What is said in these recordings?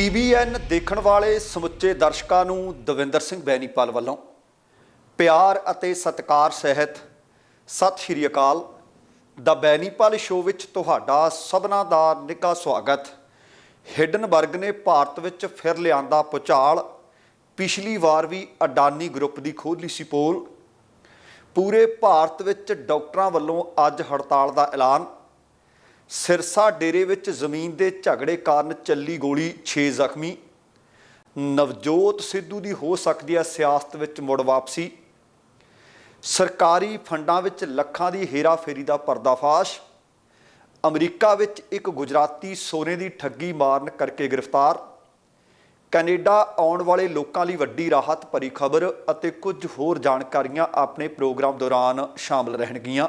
TVN ਦੇਖਣ ਵਾਲੇ ਸਮੁੱਚੇ ਦਰਸ਼ਕਾਂ ਨੂੰ ਦਵਿੰਦਰ ਸਿੰਘ ਬੈਨੀਪਾਲ ਵੱਲੋਂ ਪਿਆਰ ਅਤੇ ਸਤਿਕਾਰ ਸਹਿਤ ਸਤਿ ਸ਼੍ਰੀ ਅਕਾਲ। ਦਾ ਬੈਨੀਪਾਲ ਸ਼ੋਅ ਵਿੱਚ ਤੁਹਾਡਾ ਸਭਨਾ ਦਾ ਨਿੱਘਾ ਸਵਾਗਤ। ਹਿਡਨਬਰਗ ਨੇ ਭਾਰਤ ਵਿੱਚ ਫਿਰ ਲਿਆਂਦਾ ਪੁਚਾਲ। ਪਿਛਲੀ ਵਾਰ ਵੀ ਅਡਾਨੀ ਗਰੁੱਪ ਦੀ ਖੋਲ੍ਹੀ ਸੀ ਪੋਲ। ਪੂਰੇ ਭਾਰਤ ਵਿੱਚ ਡਾਕਟਰਾਂ ਵੱਲੋਂ ਅੱਜ ਹੜਤਾਲ ਦਾ ਐਲਾਨ। ਸਿਰਸਾ ਡੇਰੇ ਵਿੱਚ ਜ਼ਮੀਨ ਦੇ ਝਗੜੇ ਕਾਰਨ ਚੱਲੀ ਗੋਲੀ 6 ਜ਼ਖਮੀ। ਨਵਜੋਤ ਸਿੱਧੂ ਦੀ ਹੋ ਸਕਦੀ ਹੈ ਸਿਆਸਤ ਵਿੱਚ ਮੁੜ ਵਾਪਸੀ। ਸਰਕਾਰੀ ਫੰਡਾਂ ਵਿੱਚ ਲੱਖਾਂ ਦੀ ਹੇਰਾਫੇਰੀ ਦਾ ਪਰਦਾਫਾਸ਼। ਅਮਰੀਕਾ ਵਿੱਚ ਇੱਕ ਗੁਜਰਾਤੀ ਸੋਨੇ ਦੀ ਠੱਗੀ ਮਾਰਨ ਕਰਕੇ ਗ੍ਰਿਫਤਾਰ। ਕੈਨੇਡਾ ਆਉਣ ਵਾਲੇ ਲੋਕਾਂ ਲਈ ਵੱਡੀ ਰਾਹਤ ਭਰੀ ਖਬਰ ਅਤੇ ਕੁਝ ਹੋਰ ਜਾਣਕਾਰੀਆਂ ਆਪਣੇ ਪ੍ਰੋਗਰਾਮ ਦੌਰਾਨ ਸ਼ਾਮਲ ਰਹਿਣਗੀਆਂ।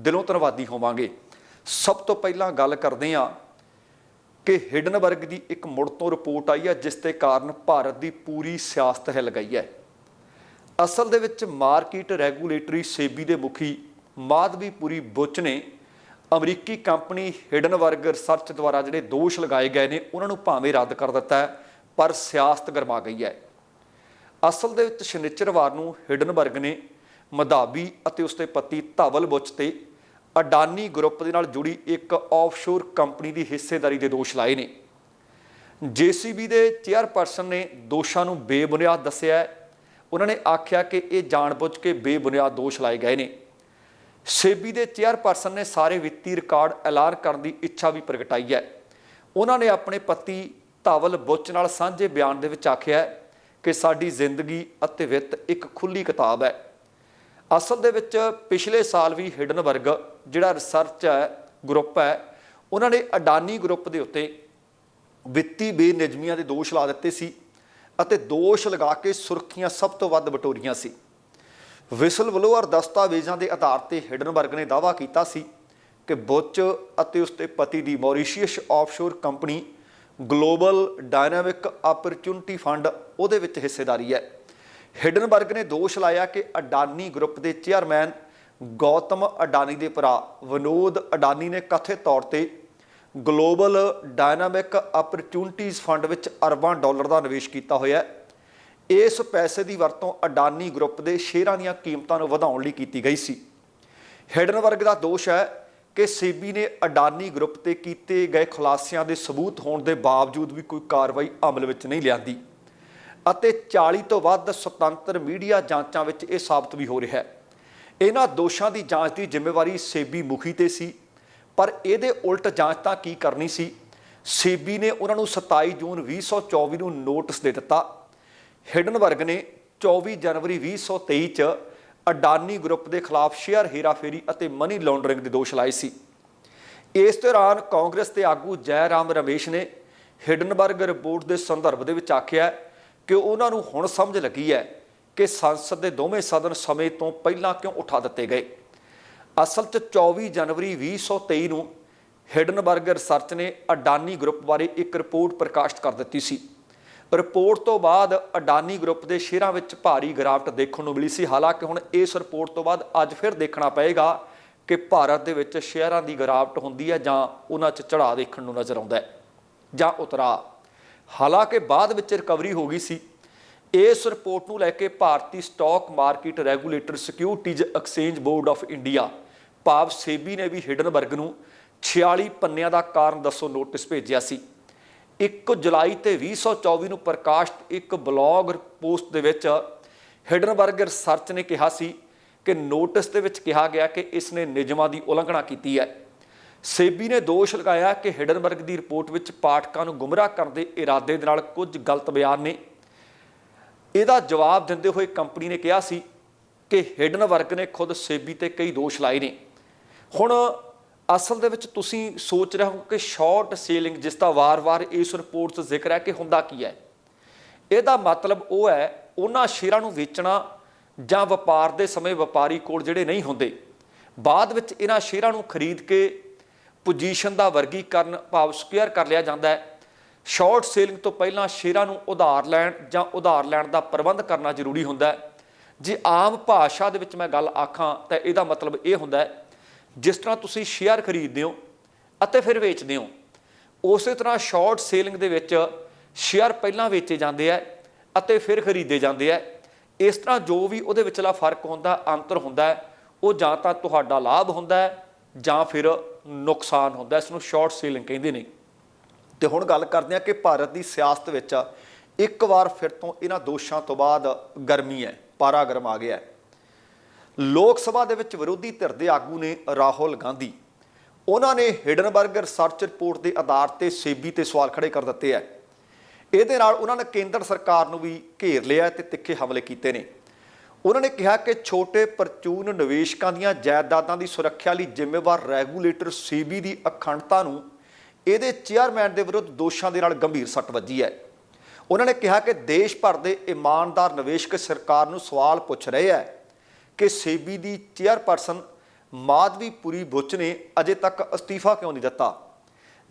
ਦਿਲੋਂ ਧੰਨਵਾਦੀ ਹੋਵਾਂਗੇ। ਸਭ ਤੋਂ ਪਹਿਲਾਂ ਗੱਲ ਕਰਦੇ ਹਾਂ ਕਿ ਹਿਡਨਬਰਗ ਦੀ ਇੱਕ ਮੁੜ ਤੋਂ ਰਿਪੋਰਟ ਆਈ ਹੈ, ਜਿਸ ਦੇ ਕਾਰਨ ਭਾਰਤ ਦੀ ਪੂਰੀ ਸਿਆਸਤ ਹਿੱਲ ਗਈ ਹੈ। ਅਸਲ ਦੇ ਵਿੱਚ ਮਾਰਕੀਟ ਰੈਗੂਲੇਟਰੀ ਸੇਬੀ ਦੇ ਮੁਖੀ ਮਾਧਵੀਪੁਰੀ ਬੁੱਚ ਨੇ ਅਮਰੀਕੀ ਕੰਪਨੀ ਹਿਡਨਬਰਗ ਰਿਸਰਚ ਦੁਆਰਾ ਜਿਹੜੇ ਦੋਸ਼ ਲਗਾਏ ਗਏ ਨੇ, ਉਹਨਾਂ ਨੂੰ ਭਾਵੇਂ ਰੱਦ ਕਰ ਦਿੱਤਾ ਹੈ, ਪਰ ਸਿਆਸਤ ਗਰਮਾ ਗਈ ਹੈ। ਅਸਲ ਦੇ ਵਿੱਚ ਸ਼ਨੀਚਰਵਾਰ ਨੂੰ ਹਿਡਨਬਰਗ ਨੇ ਮਧਾਬੀ ਅਤੇ ਉਸਦੇ ਪਤੀ ਧਵਲ ਬੁੱਚ ਤੇ ਅਡਾਨੀ ਗਰੁੱਪ ਦੇ ਨਾਲ ਜੁੜੀ ਇੱਕ ਆਫਸ਼ੋਰ ਕੰਪਨੀ ਦੀ ਹਿੱਸੇਦਾਰੀ ਦੇ ਦੋਸ਼ ਲਾਏ ਨੇ। ਜੀਸੀਬੀ ਦੇ ਚੇਅਰਪਰਸਨ ਨੇ ਦੋਸ਼ਾਂ ਨੂੰ ਬੇਬੁਨਿਆਦ ਦੱਸਿਆ ਉਹਨਾਂ ਨੇ ਆਖਿਆ ਕਿ ਇਹ ਜਾਣਬੁੱਝ ਕੇ ਬੇਬੁਨਿਆਦ ਦੋਸ਼ ਲਾਏ ਗਏ ਨੇ। ਸੇਬੀ ਦੇ ਚੇਅਰਪਰਸਨ ਨੇ ਸਾਰੇ ਵਿੱਤੀ ਰਿਕਾਰਡ ਐਲਾਨ ਕਰਨ ਦੀ ਇੱਛਾ ਵੀ ਪ੍ਰਗਟਾਈ ਹੈ। ਉਹਨਾਂ ਨੇ ਆਪਣੇ ਪਤੀ ਧਵਲ ਬੁੱਚ ਨਾਲ ਸਾਂਝੇ ਬਿਆਨ ਦੇ ਵਿੱਚ ਆਖਿਆ ਕਿ ਸਾਡੀ ਜ਼ਿੰਦਗੀ ਅਤੇ ਵਿੱਤ ਇੱਕ ਖੁੱਲੀ ਕਿਤਾਬ ਹੈ। ਅਸਲ ਦੇ ਵਿੱਚ ਪਿਛਲੇ ਸਾਲ ਵੀ ਹਿਡਨਬਰਗ ਜਿਹੜਾ ਰਿਸਰਚ ਹੈ ਗਰੁੱਪ ਹੈ, ਉਹਨਾਂ ਨੇ ਅਡਾਨੀ ਗਰੁੱਪ ਦੇ ਉੱਤੇ ਵਿੱਤੀ ਬੇਨਿਯਮੀਆਂ ਦੇ ਦੋਸ਼ ਲਾ ਦਿੱਤੇ ਸੀ ਅਤੇ ਦੋਸ਼ ਲਗਾ ਕੇ ਸੁਰਖੀਆਂ ਸਭ ਤੋਂ ਵੱਧ ਬਟੋਰੀਆਂ ਸੀ। ਵਿਸਲ ਬਲੋਅਰ ਦਸਤਾਵੇਜ਼ਾਂ ਦੇ ਆਧਾਰ ਤੇ ਹਿਡਨਬਰਗ ਨੇ ਦਾਅਵਾ ਕੀਤਾ ਸੀ ਕਿ ਬੁੱਚ ਅਤੇ ਉਸਦੇ ਪਤੀ ਦੀ Mauritius offshore company global dynamic opportunity fund ਉਹਦੇ ਵਿੱਚ ਹਿੱਸੇਦਾਰੀ ਹੈ। ਹਿਡਨਬਰਗ ਨੇ ਦੋਸ਼ ਲਾਇਆ ਕਿ ਅਡਾਨੀ ਗਰੁੱਪ ਦੇ ਚੇਅਰਮੈਨ ਗੌਤਮ ਅਡਾਨੀ ਦੇ ਭਰਾ ਵਿਨੋਦ ਅਡਾਨੀ ਨੇ ਕਥਿਤ ਤੌਰ ਤੇ ਗਲੋਬਲ ਡਾਇਨਾਮਿਕ ਓਪਰਚੁਨਿਟੀਜ਼ ਫੰਡ ਵਿੱਚ ਅਰਬਾਂ ਡਾਲਰ ਦਾ ਨਿਵੇਸ਼ ਕੀਤਾ ਹੋਇਆ ਹੈ। ਇਸ ਪੈਸੇ ਦੀ ਵਰਤੋਂ ਅਡਾਨੀ ਗਰੁੱਪ ਦੇ ਸ਼ੇਅਰਾਂ ਦੀਆਂ ਕੀਮਤਾਂ ਨੂੰ ਵਧਾਉਣ ਲਈ ਕੀਤੀ ਗਈ ਸੀ। ਹਿਡਨਬਰਗ ਦਾ ਦੋਸ਼ ਹੈ ਕਿ ਸੇਬੀ ਨੇ ਅਡਾਨੀ ਗਰੁੱਪ ਤੇ ਕੀਤੇ ਗਏ ਖੁਲਾਸਿਆਂ ਦੇ ਸਬੂਤ ਹੋਣ ਦੇ ਬਾਵਜੂਦ ਵੀ ਕੋਈ ਕਾਰਵਾਈ ਅਮਲ ਵਿੱਚ ਨਹੀਂ ਲਿਆਂਦੀ। ਅਤੇ 40 ਤੋਂ ਵੱਧ ਸੁਤੰਤਰ ਮੀਡੀਆ ਜਾਂਚਾਂ ਵਿੱਚ ਇਹ ਸਾਬਤ ਵੀ ਹੋ ਰਿਹਾ ਹੈ। ਇਹਨਾਂ ਦੋਸ਼ਾਂ ਦੀ ਜਾਂਚ ਦੀ ਜ਼ਿੰਮੇਵਾਰੀ ਸੇਬੀ ਮੁਖੀ ਤੇ ਸੀ, ਪਰ ਇਹਦੇ ਉਲਟ ਜਾਂਚ ਤਾਂ ਕੀ ਕਰਨੀ ਸੀ? ਸੇਬੀ ਨੇ ਉਹਨਾਂ ਨੂੰ 27 ਜੂਨ 2024 ਨੂੰ ਨੋਟਿਸ ਦੇ ਦਿੱਤਾ। ਹਿਡਨਬਰਗ ਨੇ 24 ਜਨਵਰੀ 2023 ਚ ਅਡਾਨੀ ਗਰੁੱਪ ਦੇ ਖਿਲਾਫ ਸ਼ੇਅਰ ਹੇਰਾਫੇਰੀ ਅਤੇ ਮਨੀ ਲਾਂਡਰਿੰਗ ਦੇ ਦੋਸ਼ ਲਾਏ ਸੀ। ਇਸ ਦੌਰਾਨ ਕਾਂਗਰਸ ਦੇ ਆਗੂ ਜੈ ਰਾਮ ਰਮੇਸ਼ ਨੇ ਹਿਡਨਬਰਗ ਰਿਪੋਰਟ ਦੇ ਸੰਦਰਭ ਦੇ ਵਿੱਚ ਆਖਿਆ ਕਿ ਉਹਨਾਂ ਨੂੰ ਹੁਣ ਸਮਝ ਲੱਗੀ ਹੈ ਕਿ ਸੰਸਦ ਦੇ ਦੋਵੇਂ ਸਦਨ ਸਮੇਂ ਤੋਂ ਪਹਿਲਾਂ ਕਿਉਂ ਉਠਾ ਦਿੱਤੇ ਗਏ। ਅਸਲ 'ਚ 24 ਜਨਵਰੀ 2023 ਨੂੰ ਹਿਡਨਬਰਗ ਰਿਸਰਚ ਨੇ ਅਡਾਨੀ ਗਰੁੱਪ ਬਾਰੇ ਇੱਕ ਰਿਪੋਰਟ ਪ੍ਰਕਾਸ਼ਿਤ ਕਰ ਦਿੱਤੀ ਸੀ। ਰਿਪੋਰਟ ਤੋਂ ਬਾਅਦ ਅਡਾਨੀ ਗਰੁੱਪ ਦੇ ਸ਼ੇਅਰਾਂ ਵਿੱਚ ਭਾਰੀ ਗਿਰਾਵਟ ਦੇਖਣ ਨੂੰ ਮਿਲੀ ਸੀ। ਹਾਲਾਂਕਿ ਹੁਣ ਇਸ ਰਿਪੋਰਟ ਤੋਂ ਬਾਅਦ ਅੱਜ ਫਿਰ ਦੇਖਣਾ ਪਏਗਾ ਕਿ ਭਾਰਤ ਦੇ ਵਿੱਚ ਸ਼ੇਅਰਾਂ ਦੀ ਗਿਰਾਵਟ ਹੁੰਦੀ ਹੈ ਜਾਂ ਉਹਨਾਂ 'ਚ ਚੜਾਅ ਦੇਖਣ ਨੂੰ ਨਜ਼ਰ ਆਉਂਦਾ ਹੈ ਜਾਂ ਉਤਰਾਅ। ਹਾਲਾਂਕਿ ਬਾਅਦ ਵਿੱਚ ਰਿਕਵਰੀ ਹੋ ਗਈ ਸੀ। ਇਸ ਰਿਪੋਰਟ ਨੂੰ ਲੈ ਕੇ ਭਾਰਤੀ stock market regulator securities exchange board of India, ਭਾਵ ਸੇਬੀ ਨੇ ਵੀ ਹਿਡਨਬਰਗ ਨੂੰ 46 ਪੰਨਿਆਂ ਦਾ ਕਾਰਨ ਦੱਸੋ ਨੋਟਿਸ ਭੇਜਿਆ ਸੀ। 1 ਜੁਲਾਈ ਤੇ 2024 ਨੂੰ ਪ੍ਰਕਾਸ਼ਿਤ ਇੱਕ ਬਲੌਗ ਪੋਸਟ ਦੇ ਵਿੱਚ ਹਿਡਨਬਰਗ ਰਿਸਰਚ ਨੇ ਕਿਹਾ ਸੀ ਕਿ ਨੋਟਿਸ ਦੇ ਵਿੱਚ ਕਿਹਾ ਗਿਆ ਕਿ ਇਸ ਨੇ ਨਿਯਮਾਂ ਦੀ ਉਲੰਘਣਾ ਕੀਤੀ ਹੈ। ਸੇਬੀ ਨੇ ਦੋਸ਼ ਲਗਾਇਆ ਕਿ ਹਿਡਨਬਰਗ ਦੀ ਰਿਪੋਰਟ ਵਿੱਚ ਪਾਠਕਾਂ ਨੂੰ ਗੁੰਮਰਾਹ ਕਰਨ ਦੇ ਇਰਾਦੇ ਦੇ ਨਾਲ ਕੁਝ ਗਲਤ ਬਿਆਨ ਨੇ। ਇਹਦਾ ਜਵਾਬ ਦਿੰਦੇ ਹੋਏ ਕੰਪਨੀ ਨੇ ਕਿਹਾ ਸੀ ਕਿ ਹਿਡਨਬਰਗ ਨੇ ਖੁਦ ਸੇਬੀ ਤੇ ਕਈ ਦੋਸ਼ ਲਾਏ ਨੇ। ਹੁਣ ਅਸਲ ਦੇ ਵਿੱਚ ਤੁਸੀਂ ਸੋਚ ਰਹੇ ਹੋ ਕਿ ਸ਼ਾਰਟ ਸੇਲਿੰਗ ਜਿਸ ਦਾ ਵਾਰ-ਵਾਰ ਇਸ ਰਿਪੋਰਟ 'ਚ ਜ਼ਿਕਰ ਹੈ ਕਿ ਹੁੰਦਾ ਕੀ ਹੈ? ਇਹਦਾ ਮਤਲਬ ਉਹ ਹੈ, ਉਹਨਾਂ ਸ਼ੇਅਰਾਂ ਨੂੰ ਵੇਚਣਾ ਜਾਂ ਵਪਾਰ ਦੇ ਸਮੇਂ ਵਪਾਰੀ ਕੋਲ ਜਿਹੜੇ ਨਹੀਂ ਹੁੰਦੇ। ਬਾਅਦ ਵਿੱਚ ਇਹਨਾਂ ਸ਼ੇਅਰਾਂ ਨੂੰ ਖਰੀਦ ਕੇ ਪੋਜੀਸ਼ਨ ਦਾ ਵਰਗੀਕਰਨ ਭਾਵ ਸਕੁਅਰ ਕਰ ਲਿਆ ਜਾਂਦਾ ਹੈ। ਸ਼ਾਰਟ ਸੇਲਿੰਗ ਤੋਂ ਪਹਿਲਾਂ ਸ਼ੇਅਰਾਂ ਨੂੰ ਉਧਾਰ ਲੈਣ ਜਾਂ ਉਧਾਰ ਲੈਣ ਦਾ ਪ੍ਰਬੰਧ ਕਰਨਾ ਜ਼ਰੂਰੀ ਹੁੰਦਾ ਹੈ। ਜੇ ਆਮ ਭਾਸ਼ਾ ਦੇ ਵਿੱਚ ਮੈਂ ਗੱਲ ਆਖਾਂ ਤਾਂ ਇਹਦਾ ਮਤਲਬ ਇਹ ਹੁੰਦਾ ਹੈ, ਜਿਸ ਤਰ੍ਹਾਂ ਤੁਸੀਂ ਸ਼ੇਅਰ ਖਰੀਦਦੇ ਹੋ ਅਤੇ ਫਿਰ ਵੇਚਦੇ ਹੋ, ਉਸੇ ਤਰ੍ਹਾਂ ਸ਼ਾਰਟ ਸੇਲਿੰਗ ਦੇ ਵਿੱਚ ਸ਼ੇਅਰ ਪਹਿਲਾਂ ਵੇਚੇ ਜਾਂਦੇ ਆ ਅਤੇ ਫਿਰ ਖਰੀਦੇ ਜਾਂਦੇ ਆ। ਇਸ ਤਰ੍ਹਾਂ ਜੋ ਵੀ ਉਹਦੇ ਵਿਚਲਾ ਫ਼ਰਕ ਹੁੰਦਾ, ਅੰਤਰ ਹੁੰਦਾ ਉਹ ਜਾਂ ਤਾਂ ਤੁਹਾਡਾ ਲਾਭ ਹੁੰਦਾ ਹੈ ਜਾਂ ਫਿਰ ਨੁਕਸਾਨ ਹੁੰਦਾ, ਇਸ ਨੂੰ ਸ਼ਾਰਟ ਸੇਲਿੰਗ ਕਹਿੰਦੇ ਨੇ। ਤੇ ਹੁਣ ਗੱਲ ਕਰਦੇ ਹਾਂ ਕਿ ਭਾਰਤ ਦੀ ਸਿਆਸਤ ਵਿੱਚ ਇੱਕ ਵਾਰ ਫਿਰ ਤੋਂ ਇਹਨਾਂ ਦੋਸ਼ਾਂ ਤੋਂ ਬਾਅਦ ਗਰਮੀ ਹੈ ਪਾਰਾ ਗਰਮ ਆ ਗਿਆ ਲੋਕ ਸਭਾ ਦੇ ਵਿੱਚ ਵਿਰੋਧੀ ਧਿਰ ਦੇ ਆਗੂ ਨੇ ਰਾਹੁਲ ਗਾਂਧੀ। ਉਹਨਾਂ ਨੇ ਹਿਡਨਬਰਗ ਰਿਸਰਚ ਰਿਪੋਰਟ ਦੇ ਆਧਾਰ ਤੇ ਸੇਬੀ ਤੇ ਸਵਾਲ ਖੜੇ ਕਰ ਦਿੱਤੇ ਹੈ। ਇਹਦੇ ਨਾਲ ਉਹਨਾਂ ਨੇ ਕੇਂਦਰ ਸਰਕਾਰ ਨੂੰ ਵੀ ਘੇਰ ਲਿਆ ਤੇ ਤਿੱਖੇ ਹਮਲੇ ਕੀਤੇ ਨੇ। ਉਹਨਾਂ ਨੇ ਕਿਹਾ ਕਿ ਛੋਟੇ ਪਰਚੂਨ ਨਿਵੇਸ਼ਕਾਂ ਦੀਆਂ ਜਾਇਦਾਦਾਂ ਦੀ ਸੁਰੱਖਿਆ ਲਈ ਜ਼ਿੰਮੇਵਾਰ ਰੈਗੂਲੇਟਰ ਸੇਬੀ ਦੀ ਅਖੰਡਤਾ ਨੂੰ ਇਹਦੇ ਚੇਅਰਮੈਨ ਦੇ ਵਿਰੁੱਧ ਦੋਸ਼ਾਂ ਦੇ ਨਾਲ ਗੰਭੀਰ ਸੱਟ ਵੱਜੀ ਹੈ। ਉਹਨਾਂ ਨੇ ਕਿਹਾ ਕਿ ਦੇਸ਼ ਭਰ ਦੇ ਇਮਾਨਦਾਰ ਨਿਵੇਸ਼ਕ ਸਰਕਾਰ ਨੂੰ ਸਵਾਲ ਪੁੱਛ ਰਹੇ ਹੈ ਕਿ ਸੇਬੀ ਦੀ ਚੇਅਰਪਰਸਨ ਮਾਧਵੀ ਪੁਰੀ ਬੁੱਚ ਨੇ ਅਜੇ ਤੱਕ ਅਸਤੀਫਾ ਕਿਉਂ ਨਹੀਂ ਦਿੱਤਾ?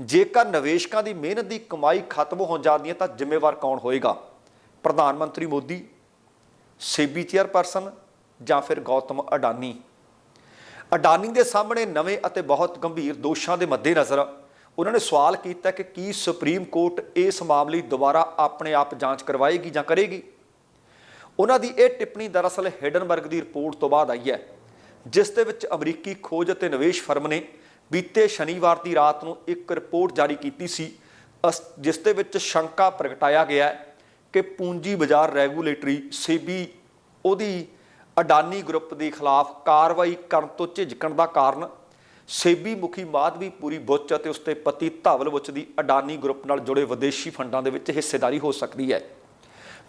ਜੇਕਰ ਨਿਵੇਸ਼ਕਾਂ ਦੀ ਮਿਹਨਤ ਦੀ ਕਮਾਈ ਖਤਮ ਹੋ ਜਾਂਦੀ ਹੈ ਤਾਂ ਜ਼ਿੰਮੇਵਾਰ ਕੌਣ ਹੋਏਗਾ? ਪ੍ਰਧਾਨ ਮੰਤਰੀ ਮੋਦੀ ਸੇਬੀ ਚੇਅਰਪਰਸਨ ਜਾਂ ਫਿਰ ਗੌਤਮ ਅਡਾਨੀ। ਅਡਾਨੀ ਦੇ ਸਾਹਮਣੇ ਨਵੇਂ ਅਤੇ ਬਹੁਤ ਗੰਭੀਰ ਦੋਸ਼ਾਂ ਦੇ ਮੱਦੇਨਜ਼ਰ ਉਹਨਾਂ ਨੇ ਸਵਾਲ ਕੀਤਾ ਕਿ ਕੀ ਸੁਪਰੀਮ ਕੋਰਟ ਇਸ ਮਾਮਲੇ ਦੁਬਾਰਾ ਆਪਣੇ ਆਪ ਜਾਂਚ ਕਰਵਾਏਗੀ ਜਾਂ ਕਰੇਗੀ? ਉਹਨਾਂ ਦੀ ਇਹ ਟਿੱਪਣੀ ਦਰਅਸਲ ਹਿਡਨਬਰਗ ਦੀ ਰਿਪੋਰਟ ਤੋਂ ਬਾਅਦ ਆਈ ਹੈ, ਜਿਸ ਦੇ ਵਿੱਚ ਅਮਰੀਕੀ ਖੋਜ ਅਤੇ ਨਿਵੇਸ਼ ਫਰਮ ਨੇ ਬੀਤੇ ਸ਼ਨੀਵਾਰ ਦੀ ਰਾਤ ਨੂੰ ਇੱਕ ਰਿਪੋਰਟ ਜਾਰੀ ਕੀਤੀ ਸੀ, ਅਸ- ਜਿਸ ਦੇ ਵਿੱਚ ਸ਼ੰਕਾ ਪ੍ਰਗਟਾਇਆ ਗਿਆ ਹੈ ਕਿ ਪੂੰਜੀ ਬਾਜ਼ਾਰ ਰੈਗੂਲੇਟਰੀ ਸੇਬੀ ਉਹਦੀ ਅਡਾਨੀ ਗਰੁੱਪ ਦੇ ਖਿਲਾਫ ਕਾਰਵਾਈ ਕਰਨ ਤੋਂ ਝਿਜਕਣ ਦਾ ਕਾਰਨ ਸੇਬੀ ਮੁਖੀ ਮਾਧਵੀ ਪੂਰੀ ਬੁੱਚ ਅਤੇ ਉਸਦੇ ਪਤੀ ਧਵਲ ਬੁੱਚ ਦੀ ਅਡਾਨੀ ਗਰੁੱਪ ਨਾਲ ਜੁੜੇ ਵਿਦੇਸ਼ੀ ਫੰਡਾਂ ਦੇ ਵਿੱਚ ਹਿੱਸੇਦਾਰੀ ਹੋ ਸਕਦੀ ਹੈ।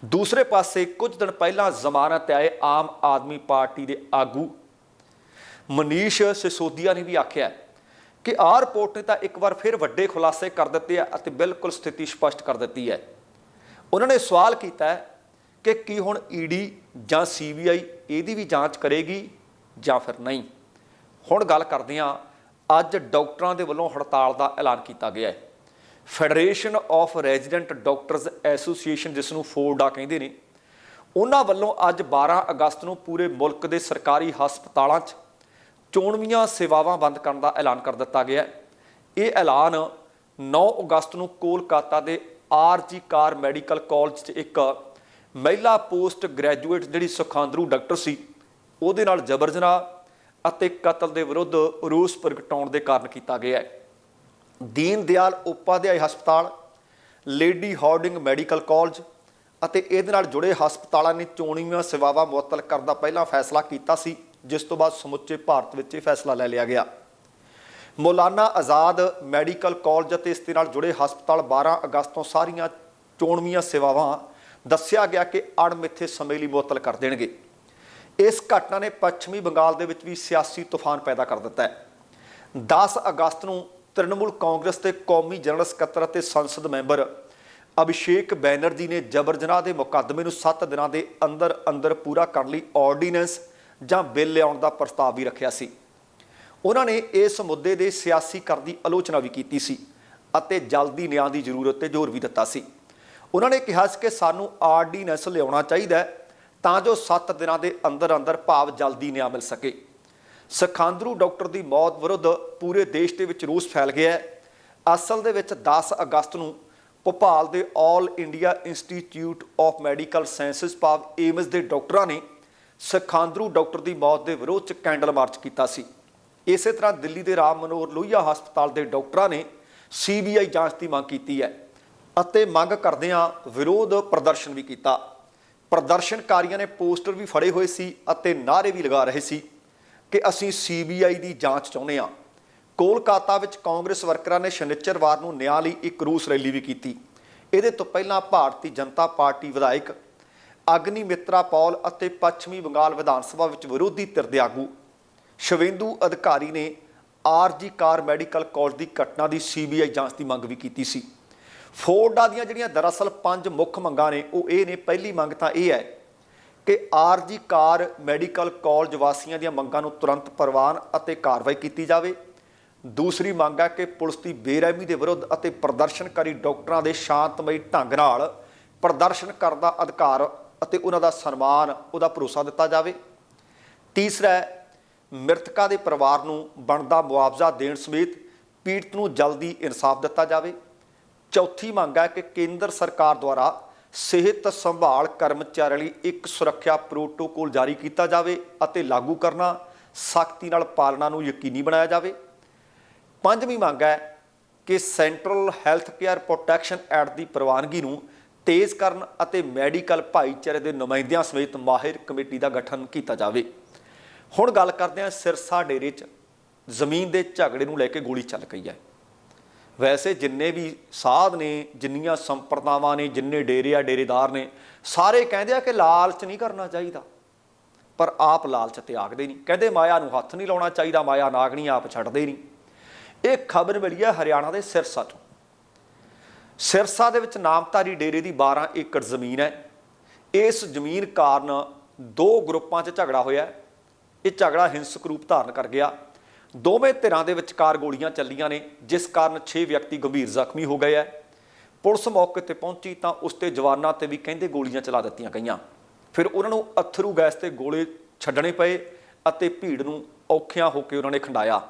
ਦੂਸਰੇ ਪਾਸੇ ਕੁਝ ਦਿਨ ਪਹਿਲਾਂ ਜ਼ਮਾਨਤ ਆਏ ਆਮ ਆਦਮੀ ਪਾਰਟੀ ਦੇ ਆਗੂ ਮਨੀਸ਼ ਸਿਸੋਦੀਆ ਨੇ ਵੀ ਆਖਿਆ ਕਿ ਆਹ ਰਿਪੋਰਟ ਨੇ ਤਾਂ ਇੱਕ ਵਾਰ ਫਿਰ ਵੱਡੇ ਖੁਲਾਸੇ ਕਰ ਦਿੱਤੇ ਆ ਅਤੇ ਬਿਲਕੁਲ ਸਥਿਤੀ ਸਪਸ਼ਟ ਕਰ ਦਿੱਤੀ ਹੈ। ਉਹਨਾਂ ਨੇ ਸਵਾਲ ਕੀਤਾ ਕਿ ਕੀ ਹੁਣ ਈਡੀ ਜਾਂ ਸੀਬੀਆਈ ਇਹਦੀ ਵੀ ਜਾਂਚ ਕਰੇਗੀ ਜਾਂ ਫਿਰ ਨਹੀਂ। ਹੁਣ ਗੱਲ ਕਰਦੇ ਹਾਂ, ਅੱਜ ਡਾਕਟਰਾਂ ਦੇ ਵੱਲੋਂ ਹੜਤਾਲ ਦਾ ਐਲਾਨ ਕੀਤਾ ਗਿਆ ਹੈ। Federation of resident doctors association ਜਿਸ ਨੂੰ ਫੋਰਡਾ ਕਹਿੰਦੇ ਨੇ, ਉਹਨਾਂ ਵੱਲੋਂ ਅੱਜ 12 ਅਗਸਤ ਨੂੰ ਪੂਰੇ ਮੁਲਕ ਦੇ ਸਰਕਾਰੀ ਹਸਪਤਾਲਾਂ 'ਚ ਚੋਣਵੀਆਂ ਸੇਵਾਵਾਂ ਬੰਦ ਕਰਨ ਦਾ ਐਲਾਨ ਕਰ ਦਿੱਤਾ ਗਿਆ ਹੈ। ਇਹ ਐਲਾਨ 9 ਅਗਸਤ ਨੂੰ ਕੋਲਕਾਤਾ ਦੇ ਆਰਜੀ ਕਾਰ ਮੈਡੀਕਲ ਕਾਲਜ 'ਚ ਇੱਕ ਮਹਿਲਾ ਪੋਸਟ ਗ੍ਰੈਜੂਏਟ ਜਿਹੜੀ ਸੁਖਾਂਦਰੂ ਡਾਕਟਰ ਸੀ, ਉਹਦੇ ਨਾਲ ਜਬਰ ਜਨਾਹ ਅਤੇ ਕਤਲ ਦੇ ਵਿਰੁੱਧ ਰੋਸ ਪ੍ਰਗਟਾਉਣ ਦੇ ਕਾਰਨ ਕੀਤਾ ਗਿਆ ਹੈ। ਦੀਨ ਦਿਆਲ ਉਪਾਧਿਆਇ ਹਸਪਤਾਲ, ਲੇਡੀ ਹਾਰਡਿੰਗ ਮੈਡੀਕਲ ਕਾਲਜ ਅਤੇ ਇਹਦੇ ਨਾਲ ਜੁੜੇ ਹਸਪਤਾਲਾਂ ਨੇ ਚੋਣਵੀਆਂ ਸੇਵਾਵਾਂ ਮੁਅੱਤਲ ਕਰਨ ਦਾ ਪਹਿਲਾਂ ਫੈਸਲਾ ਕੀਤਾ ਸੀ, ਜਿਸ ਤੋਂ ਬਾਅਦ ਸਮੁੱਚੇ ਭਾਰਤ ਵਿੱਚ ਇਹ ਫੈਸਲਾ ਲੈ ਲਿਆ ਗਿਆ। ਮੌਲਾਨਾ ਆਜ਼ਾਦ ਮੈਡੀਕਲ ਕਾਲਜ ਅਤੇ ਇਸ ਦੇ ਨਾਲ ਜੁੜੇ ਹਸਪਤਾਲ 12 ਅਗਸਤ ਤੋਂ ਸਾਰੀਆਂ ਚੋਣਵੀਆਂ ਸੇਵਾਵਾਂ ਦੱਸਿਆ ਗਿਆ ਕਿ ਅਣਮਿੱਥੇ ਸਮੇਂ ਲਈ ਮੁਅੱਤਲ ਕਰ ਦੇਣਗੇ। ਇਸ ਘਟਨਾ ਨੇ ਪੱਛਮੀ ਬੰਗਾਲ ਦੇ ਵਿੱਚ ਵੀ ਸਿਆਸੀ ਤੂਫਾਨ ਪੈਦਾ ਕਰ ਦਿੱਤਾ ਹੈ। 10 ਅਗਸਤ ਨੂੰ ਤ੍ਰਿਣਮੂਲ ਕਾਂਗਰਸ ਦੇ ਕੌਮੀ ਜਨਰਲ ਸਕੱਤਰ ਅਤੇ ਸੰਸਦ ਮੈਂਬਰ ਅਭਿਸ਼ੇਕ ਬੈਨਰਜੀ ਨੇ ਜਬਰ ਜਨਾਹ ਦੇ ਮੁਕੱਦਮੇ ਨੂੰ 7 ਦਿਨਾਂ ਦੇ ਅੰਦਰ ਅੰਦਰ ਪੂਰਾ ਕਰਨ ਲਈ ਆਰਡੀਨੈਂਸ ਜਾਂ ਬਿੱਲ ਲਿਆਉਣ ਦਾ ਪ੍ਰਸਤਾਵ ਵੀ ਰੱਖਿਆ ਸੀ। ਉਹਨਾਂ ਨੇ ਇਸ ਮੁੱਦੇ ਦੇ ਸਿਆਸੀ ਕਰ ਦੀ ਆਲੋਚਨਾ ਵੀ ਕੀਤੀ ਸੀ ਅਤੇ ਜਲਦੀ ਨਿਆਂ ਦੀ ਜ਼ਰੂਰਤ ਤੇ ਜ਼ੋਰ ਵੀ ਦਿੱਤਾ ਸੀ। ਉਹਨਾਂ ਨੇ ਕਿਹਾ ਸੀ ਕਿ ਸਾਨੂੰ ਆਰਡੀਨੈਂਸ ਲਿਆਉਣਾ ਚਾਹੀਦਾ ਹੈ ਤਾਂ ਜੋ 7 ਦਿਨਾਂ ਦੇ ਅੰਦਰ ਅੰਦਰ ਭਾਵ ਜਲਦੀ ਨਿਆਂ ਮਿਲ ਸਕੇ। ਸਖਾਂਦਰੂ ਡਾਕਟਰ ਦੀ ਮੌਤ ਵਿਰੁੱਧ ਪੂਰੇ ਦੇਸ਼ ਦੇ ਵਿੱਚ ਰੋਸ ਫੈਲ ਗਿਆ ਹੈ। ਅਸਲ ਦੇ ਵਿੱਚ 10 ਅਗਸਤ ਨੂੰ ਭੋਪਾਲ ਦੇ all India institute of medical sciences ਭਾਵ ਏਮਸ ਦੇ ਡਾਕਟਰਾਂ ਨੇ ਸਖਾਂਦਰੂ ਡਾਕਟਰ ਦੀ ਮੌਤ ਦੇ ਵਿਰੋਧ 'ਚ ਕੈਂਡਲ ਮਾਰਚ ਕੀਤਾ ਸੀ। ਇਸੇ ਤਰ੍ਹਾਂ ਦਿੱਲੀ ਦੇ ਰਾਮ ਮਨੋਹਰ ਲੋਹੀਆ ਹਸਪਤਾਲ ਦੇ ਡਾਕਟਰਾਂ ਨੇ ਸੀਬੀਆਈ ਜਾਂਚ ਦੀ ਮੰਗ ਕੀਤੀ ਹੈ ਅਤੇ ਮੰਗ ਕਰਦਿਆਂ ਵਿਰੋਧ ਪ੍ਰਦਰਸ਼ਨ ਵੀ ਕੀਤਾ। ਪ੍ਰਦਰਸ਼ਨਕਾਰੀਆਂ ਨੇ ਪੋਸਟਰ ਵੀ ਫੜੇ ਹੋਏ ਸੀ ਅਤੇ ਨਾਅਰੇ ਵੀ ਲਗਾ ਰਹੇ ਸੀ ਕਿ ਅਸੀਂ ਸੀਬੀਆਈ ਦੀ ਜਾਂਚ ਚਾਹੁੰਦੇ ਹਾਂ। ਕੋਲਕਾਤਾ ਵਿੱਚ ਕਾਂਗਰਸ ਵਰਕਰਾਂ ਨੇ ਸ਼ਨੀਚਰਵਾਰ ਨੂੰ ਨਿਆਂ ਲਈ ਇੱਕ ਰੂਸ ਰੈਲੀ ਵੀ ਕੀਤੀ। ਇਹਦੇ ਤੋਂ ਪਹਿਲਾਂ ਭਾਰਤੀ ਜਨਤਾ ਪਾਰਟੀ ਵਿਧਾਇਕ ਅਗਨੀ ਮਿੱਤਰਾ ਪੌਲ ਅਤੇ ਪੱਛਮੀ ਬੰਗਾਲ ਵਿਧਾਨ ਸਭਾ ਵਿੱਚ ਵਿਰੋਧੀ ਧਿਰ ਦੇ ਆਗੂ ਸ਼ਵੇਂਦੂ ਅਧਿਕਾਰੀ ਨੇ ਆਰਜੀ ਕਾਰ ਮੈਡੀਕਲ ਕਾਲਜ ਦੀ ਘਟਨਾ ਦੀ ਸੀਬੀਆਈ ਜਾਂਚ ਦੀ ਮੰਗ ਵੀ ਕੀਤੀ ਸੀ। ਫੋਰਡਾ ਦੀਆਂ ਜਿਹੜੀਆਂ ਦਰਅਸਲ ਪੰਜ ਮੁੱਖ ਮੰਗਾਂ ਨੇ, ਉਹ ਇਹ ਨੇ, ਪਹਿਲੀ ਮੰਗ ਤਾਂ ਇਹ ਹੈ ਕਿ ਆਰਜੀ ਕਾਰ ਮੈਡੀਕਲ ਕਾਲਜ ਵਾਸੀਆਂ ਦੀਆਂ ਮੰਗਾਂ ਨੂੰ ਤੁਰੰਤ ਪ੍ਰਵਾਨ ਅਤੇ ਕਾਰਵਾਈ ਕੀਤੀ ਜਾਵੇ। ਦੂਸਰੀ ਮੰਗ ਹੈ ਕਿ ਪੁਲਿਸ ਦੀ ਬੇਰਹਿਮੀ ਦੇ ਵਿਰੁੱਧ ਅਤੇ ਪ੍ਰਦਰਸ਼ਨਕਾਰੀ ਡਾਕਟਰਾਂ ਦੇ ਸ਼ਾਂਤਮਈ ਢੰਗ ਨਾਲ ਪ੍ਰਦਰਸ਼ਨ ਕਰਨ ਦਾ ਅਧਿਕਾਰ ਅਤੇ ਉਹਨਾਂ ਦਾ ਸਨਮਾਨ, ਉਹਦਾ ਭਰੋਸਾ ਦਿੱਤਾ ਜਾਵੇ। ਤੀਸਰਾ ਮ੍ਰਿਤਕਾਂ ਦੇ ਪਰਿਵਾਰ ਨੂੰ ਬਣਦਾ ਮੁਆਵਜ਼ਾ ਦੇਣ ਸਮੇਤ ਪੀੜਤ ਨੂੰ ਜਲਦੀ ਇਨਸਾਫ ਦਿੱਤਾ ਜਾਵੇ। ਚੌਥੀ ਮੰਗ ਹੈ ਕਿ ਕੇਂਦਰ ਸਰਕਾਰ ਦੁਆਰਾ ਸਿਹਤ ਸੰਭਾਲ ਕਰਮਚਾਰੀਆਂ ਲਈ ਇੱਕ ਸੁਰੱਖਿਆ ਪ੍ਰੋਟੋਕੋਲ ਜਾਰੀ ਕੀਤਾ ਜਾਵੇ ਅਤੇ ਲਾਗੂ ਕਰਨਾ ਸਖਤੀ ਨਾਲ ਪਾਲਣਾ ਨੂੰ ਯਕੀਨੀ ਬਣਾਇਆ ਜਾਵੇ। ਪੰਜਵੀਂ ਮੰਗ ਹੈ ਕਿ central health care protection act ਦੀ ਪ੍ਰਵਾਨਗੀ ਨੂੰ ਤੇਜ਼ ਕਰਨ ਅਤੇ ਮੈਡੀਕਲ ਭਾਈਚਾਰੇ ਦੇ ਨੁਮਾਇੰਦਿਆਂ ਸਮੇਤ ਮਾਹਿਰ ਕਮੇਟੀ ਦਾ ਗਠਨ ਕੀਤਾ ਜਾਵੇ। ਹੁਣ ਗੱਲ ਕਰਦੇ ਹਾਂ ਸਿਰਸਾ ਡੇਰੇ 'ਚ। ਜ਼ਮੀਨ ਦੇ ਝਗੜੇ ਨੂੰ ਲੈ ਕੇ ਗੋਲੀ ਚੱਲ ਗਈ ਹੈ। ਵੈਸੇ ਜਿੰਨੇ ਵੀ ਸਾਧ ਨੇ, ਜਿੰਨੀਆਂ ਸੰਪਰਦਾਵਾਂ ਨੇ, ਜਿੰਨੇ ਡੇਰੇ ਆ, ਡੇਰੇਦਾਰ ਨੇ, ਸਾਰੇ ਕਹਿੰਦੇ ਆ ਕਿ ਲਾਲਚ ਨਹੀਂ ਕਰਨਾ ਚਾਹੀਦਾ। ਪਰ ਆਪ ਲਾਲਚ ਤਿਆਗਦੇ ਨਹੀਂ। ਕਹਿੰਦੇ ਮਾਇਆ ਨੂੰ ਹੱਥ ਨਹੀਂ ਲਾਉਣਾ ਚਾਹੀਦਾ, ਮਾਇਆ ਨਾਗਣੀ ਆਪ ਛੱਡਦੇ ਨਹੀਂ। ਇਹ ਖਬਰ ਮਿਲੀ ਹੈ ਹਰਿਆਣਾ ਦੇ ਸਿਰਸਾ ਤੋਂ। ਸਿਰਸਾ ਦੇ ਵਿੱਚ ਨਾਮਧਾਰੀ ਡੇਰੇ ਦੀ 12 ਏਕੜ ਜ਼ਮੀਨ ਹੈ। ਇਸ ਜ਼ਮੀਨ ਕਾਰਨ ਦੋ ਗਰੁੱਪਾਂ 'ਚ ਝਗੜਾ ਹੋਇਆ ਇਹ ਝਗੜਾ ਹਿੰਸਕ ਰੂਪ ਧਾਰਨ ਕਰ ਗਿਆ। ਦੋਵੇਂ ਧਿਰਾਂ ਦੇ ਵਿਚਕਾਰ ਗੋਲੀਆਂ ਚੱਲੀਆਂ ਨੇ, ਜਿਸ ਕਾਰਨ 6 ਵਿਅਕਤੀ ਗੰਭੀਰ ਜ਼ਖਮੀ ਹੋ ਗਏ ਹੈ। ਪੁਲਿਸ ਮੌਕੇ ਤੇ ਪਹੁੰਚੀ ਤਾਂ ਉਸ ਤੇ ਜਵਾਨਾਂ ਤੇ ਵੀ ਕਹਿੰਦੇ ਗੋਲੀਆਂ ਚਲਾ ਦਿੱਤੀਆਂ ਗਈਆਂ। ਫਿਰ ਉਹਨਾਂ ਨੂੰ ਅਥਰੂ ਗੈਸ ਤੇ ਗੋਲੇ ਛੱਡਣੇ ਪਏ ਅਤੇ ਭੀੜ ਨੂੰ ਔਖਿਆਂ ਹੋ ਕੇ ਉਹਨਾਂ ਨੇ ਖੰਡਾਇਆ।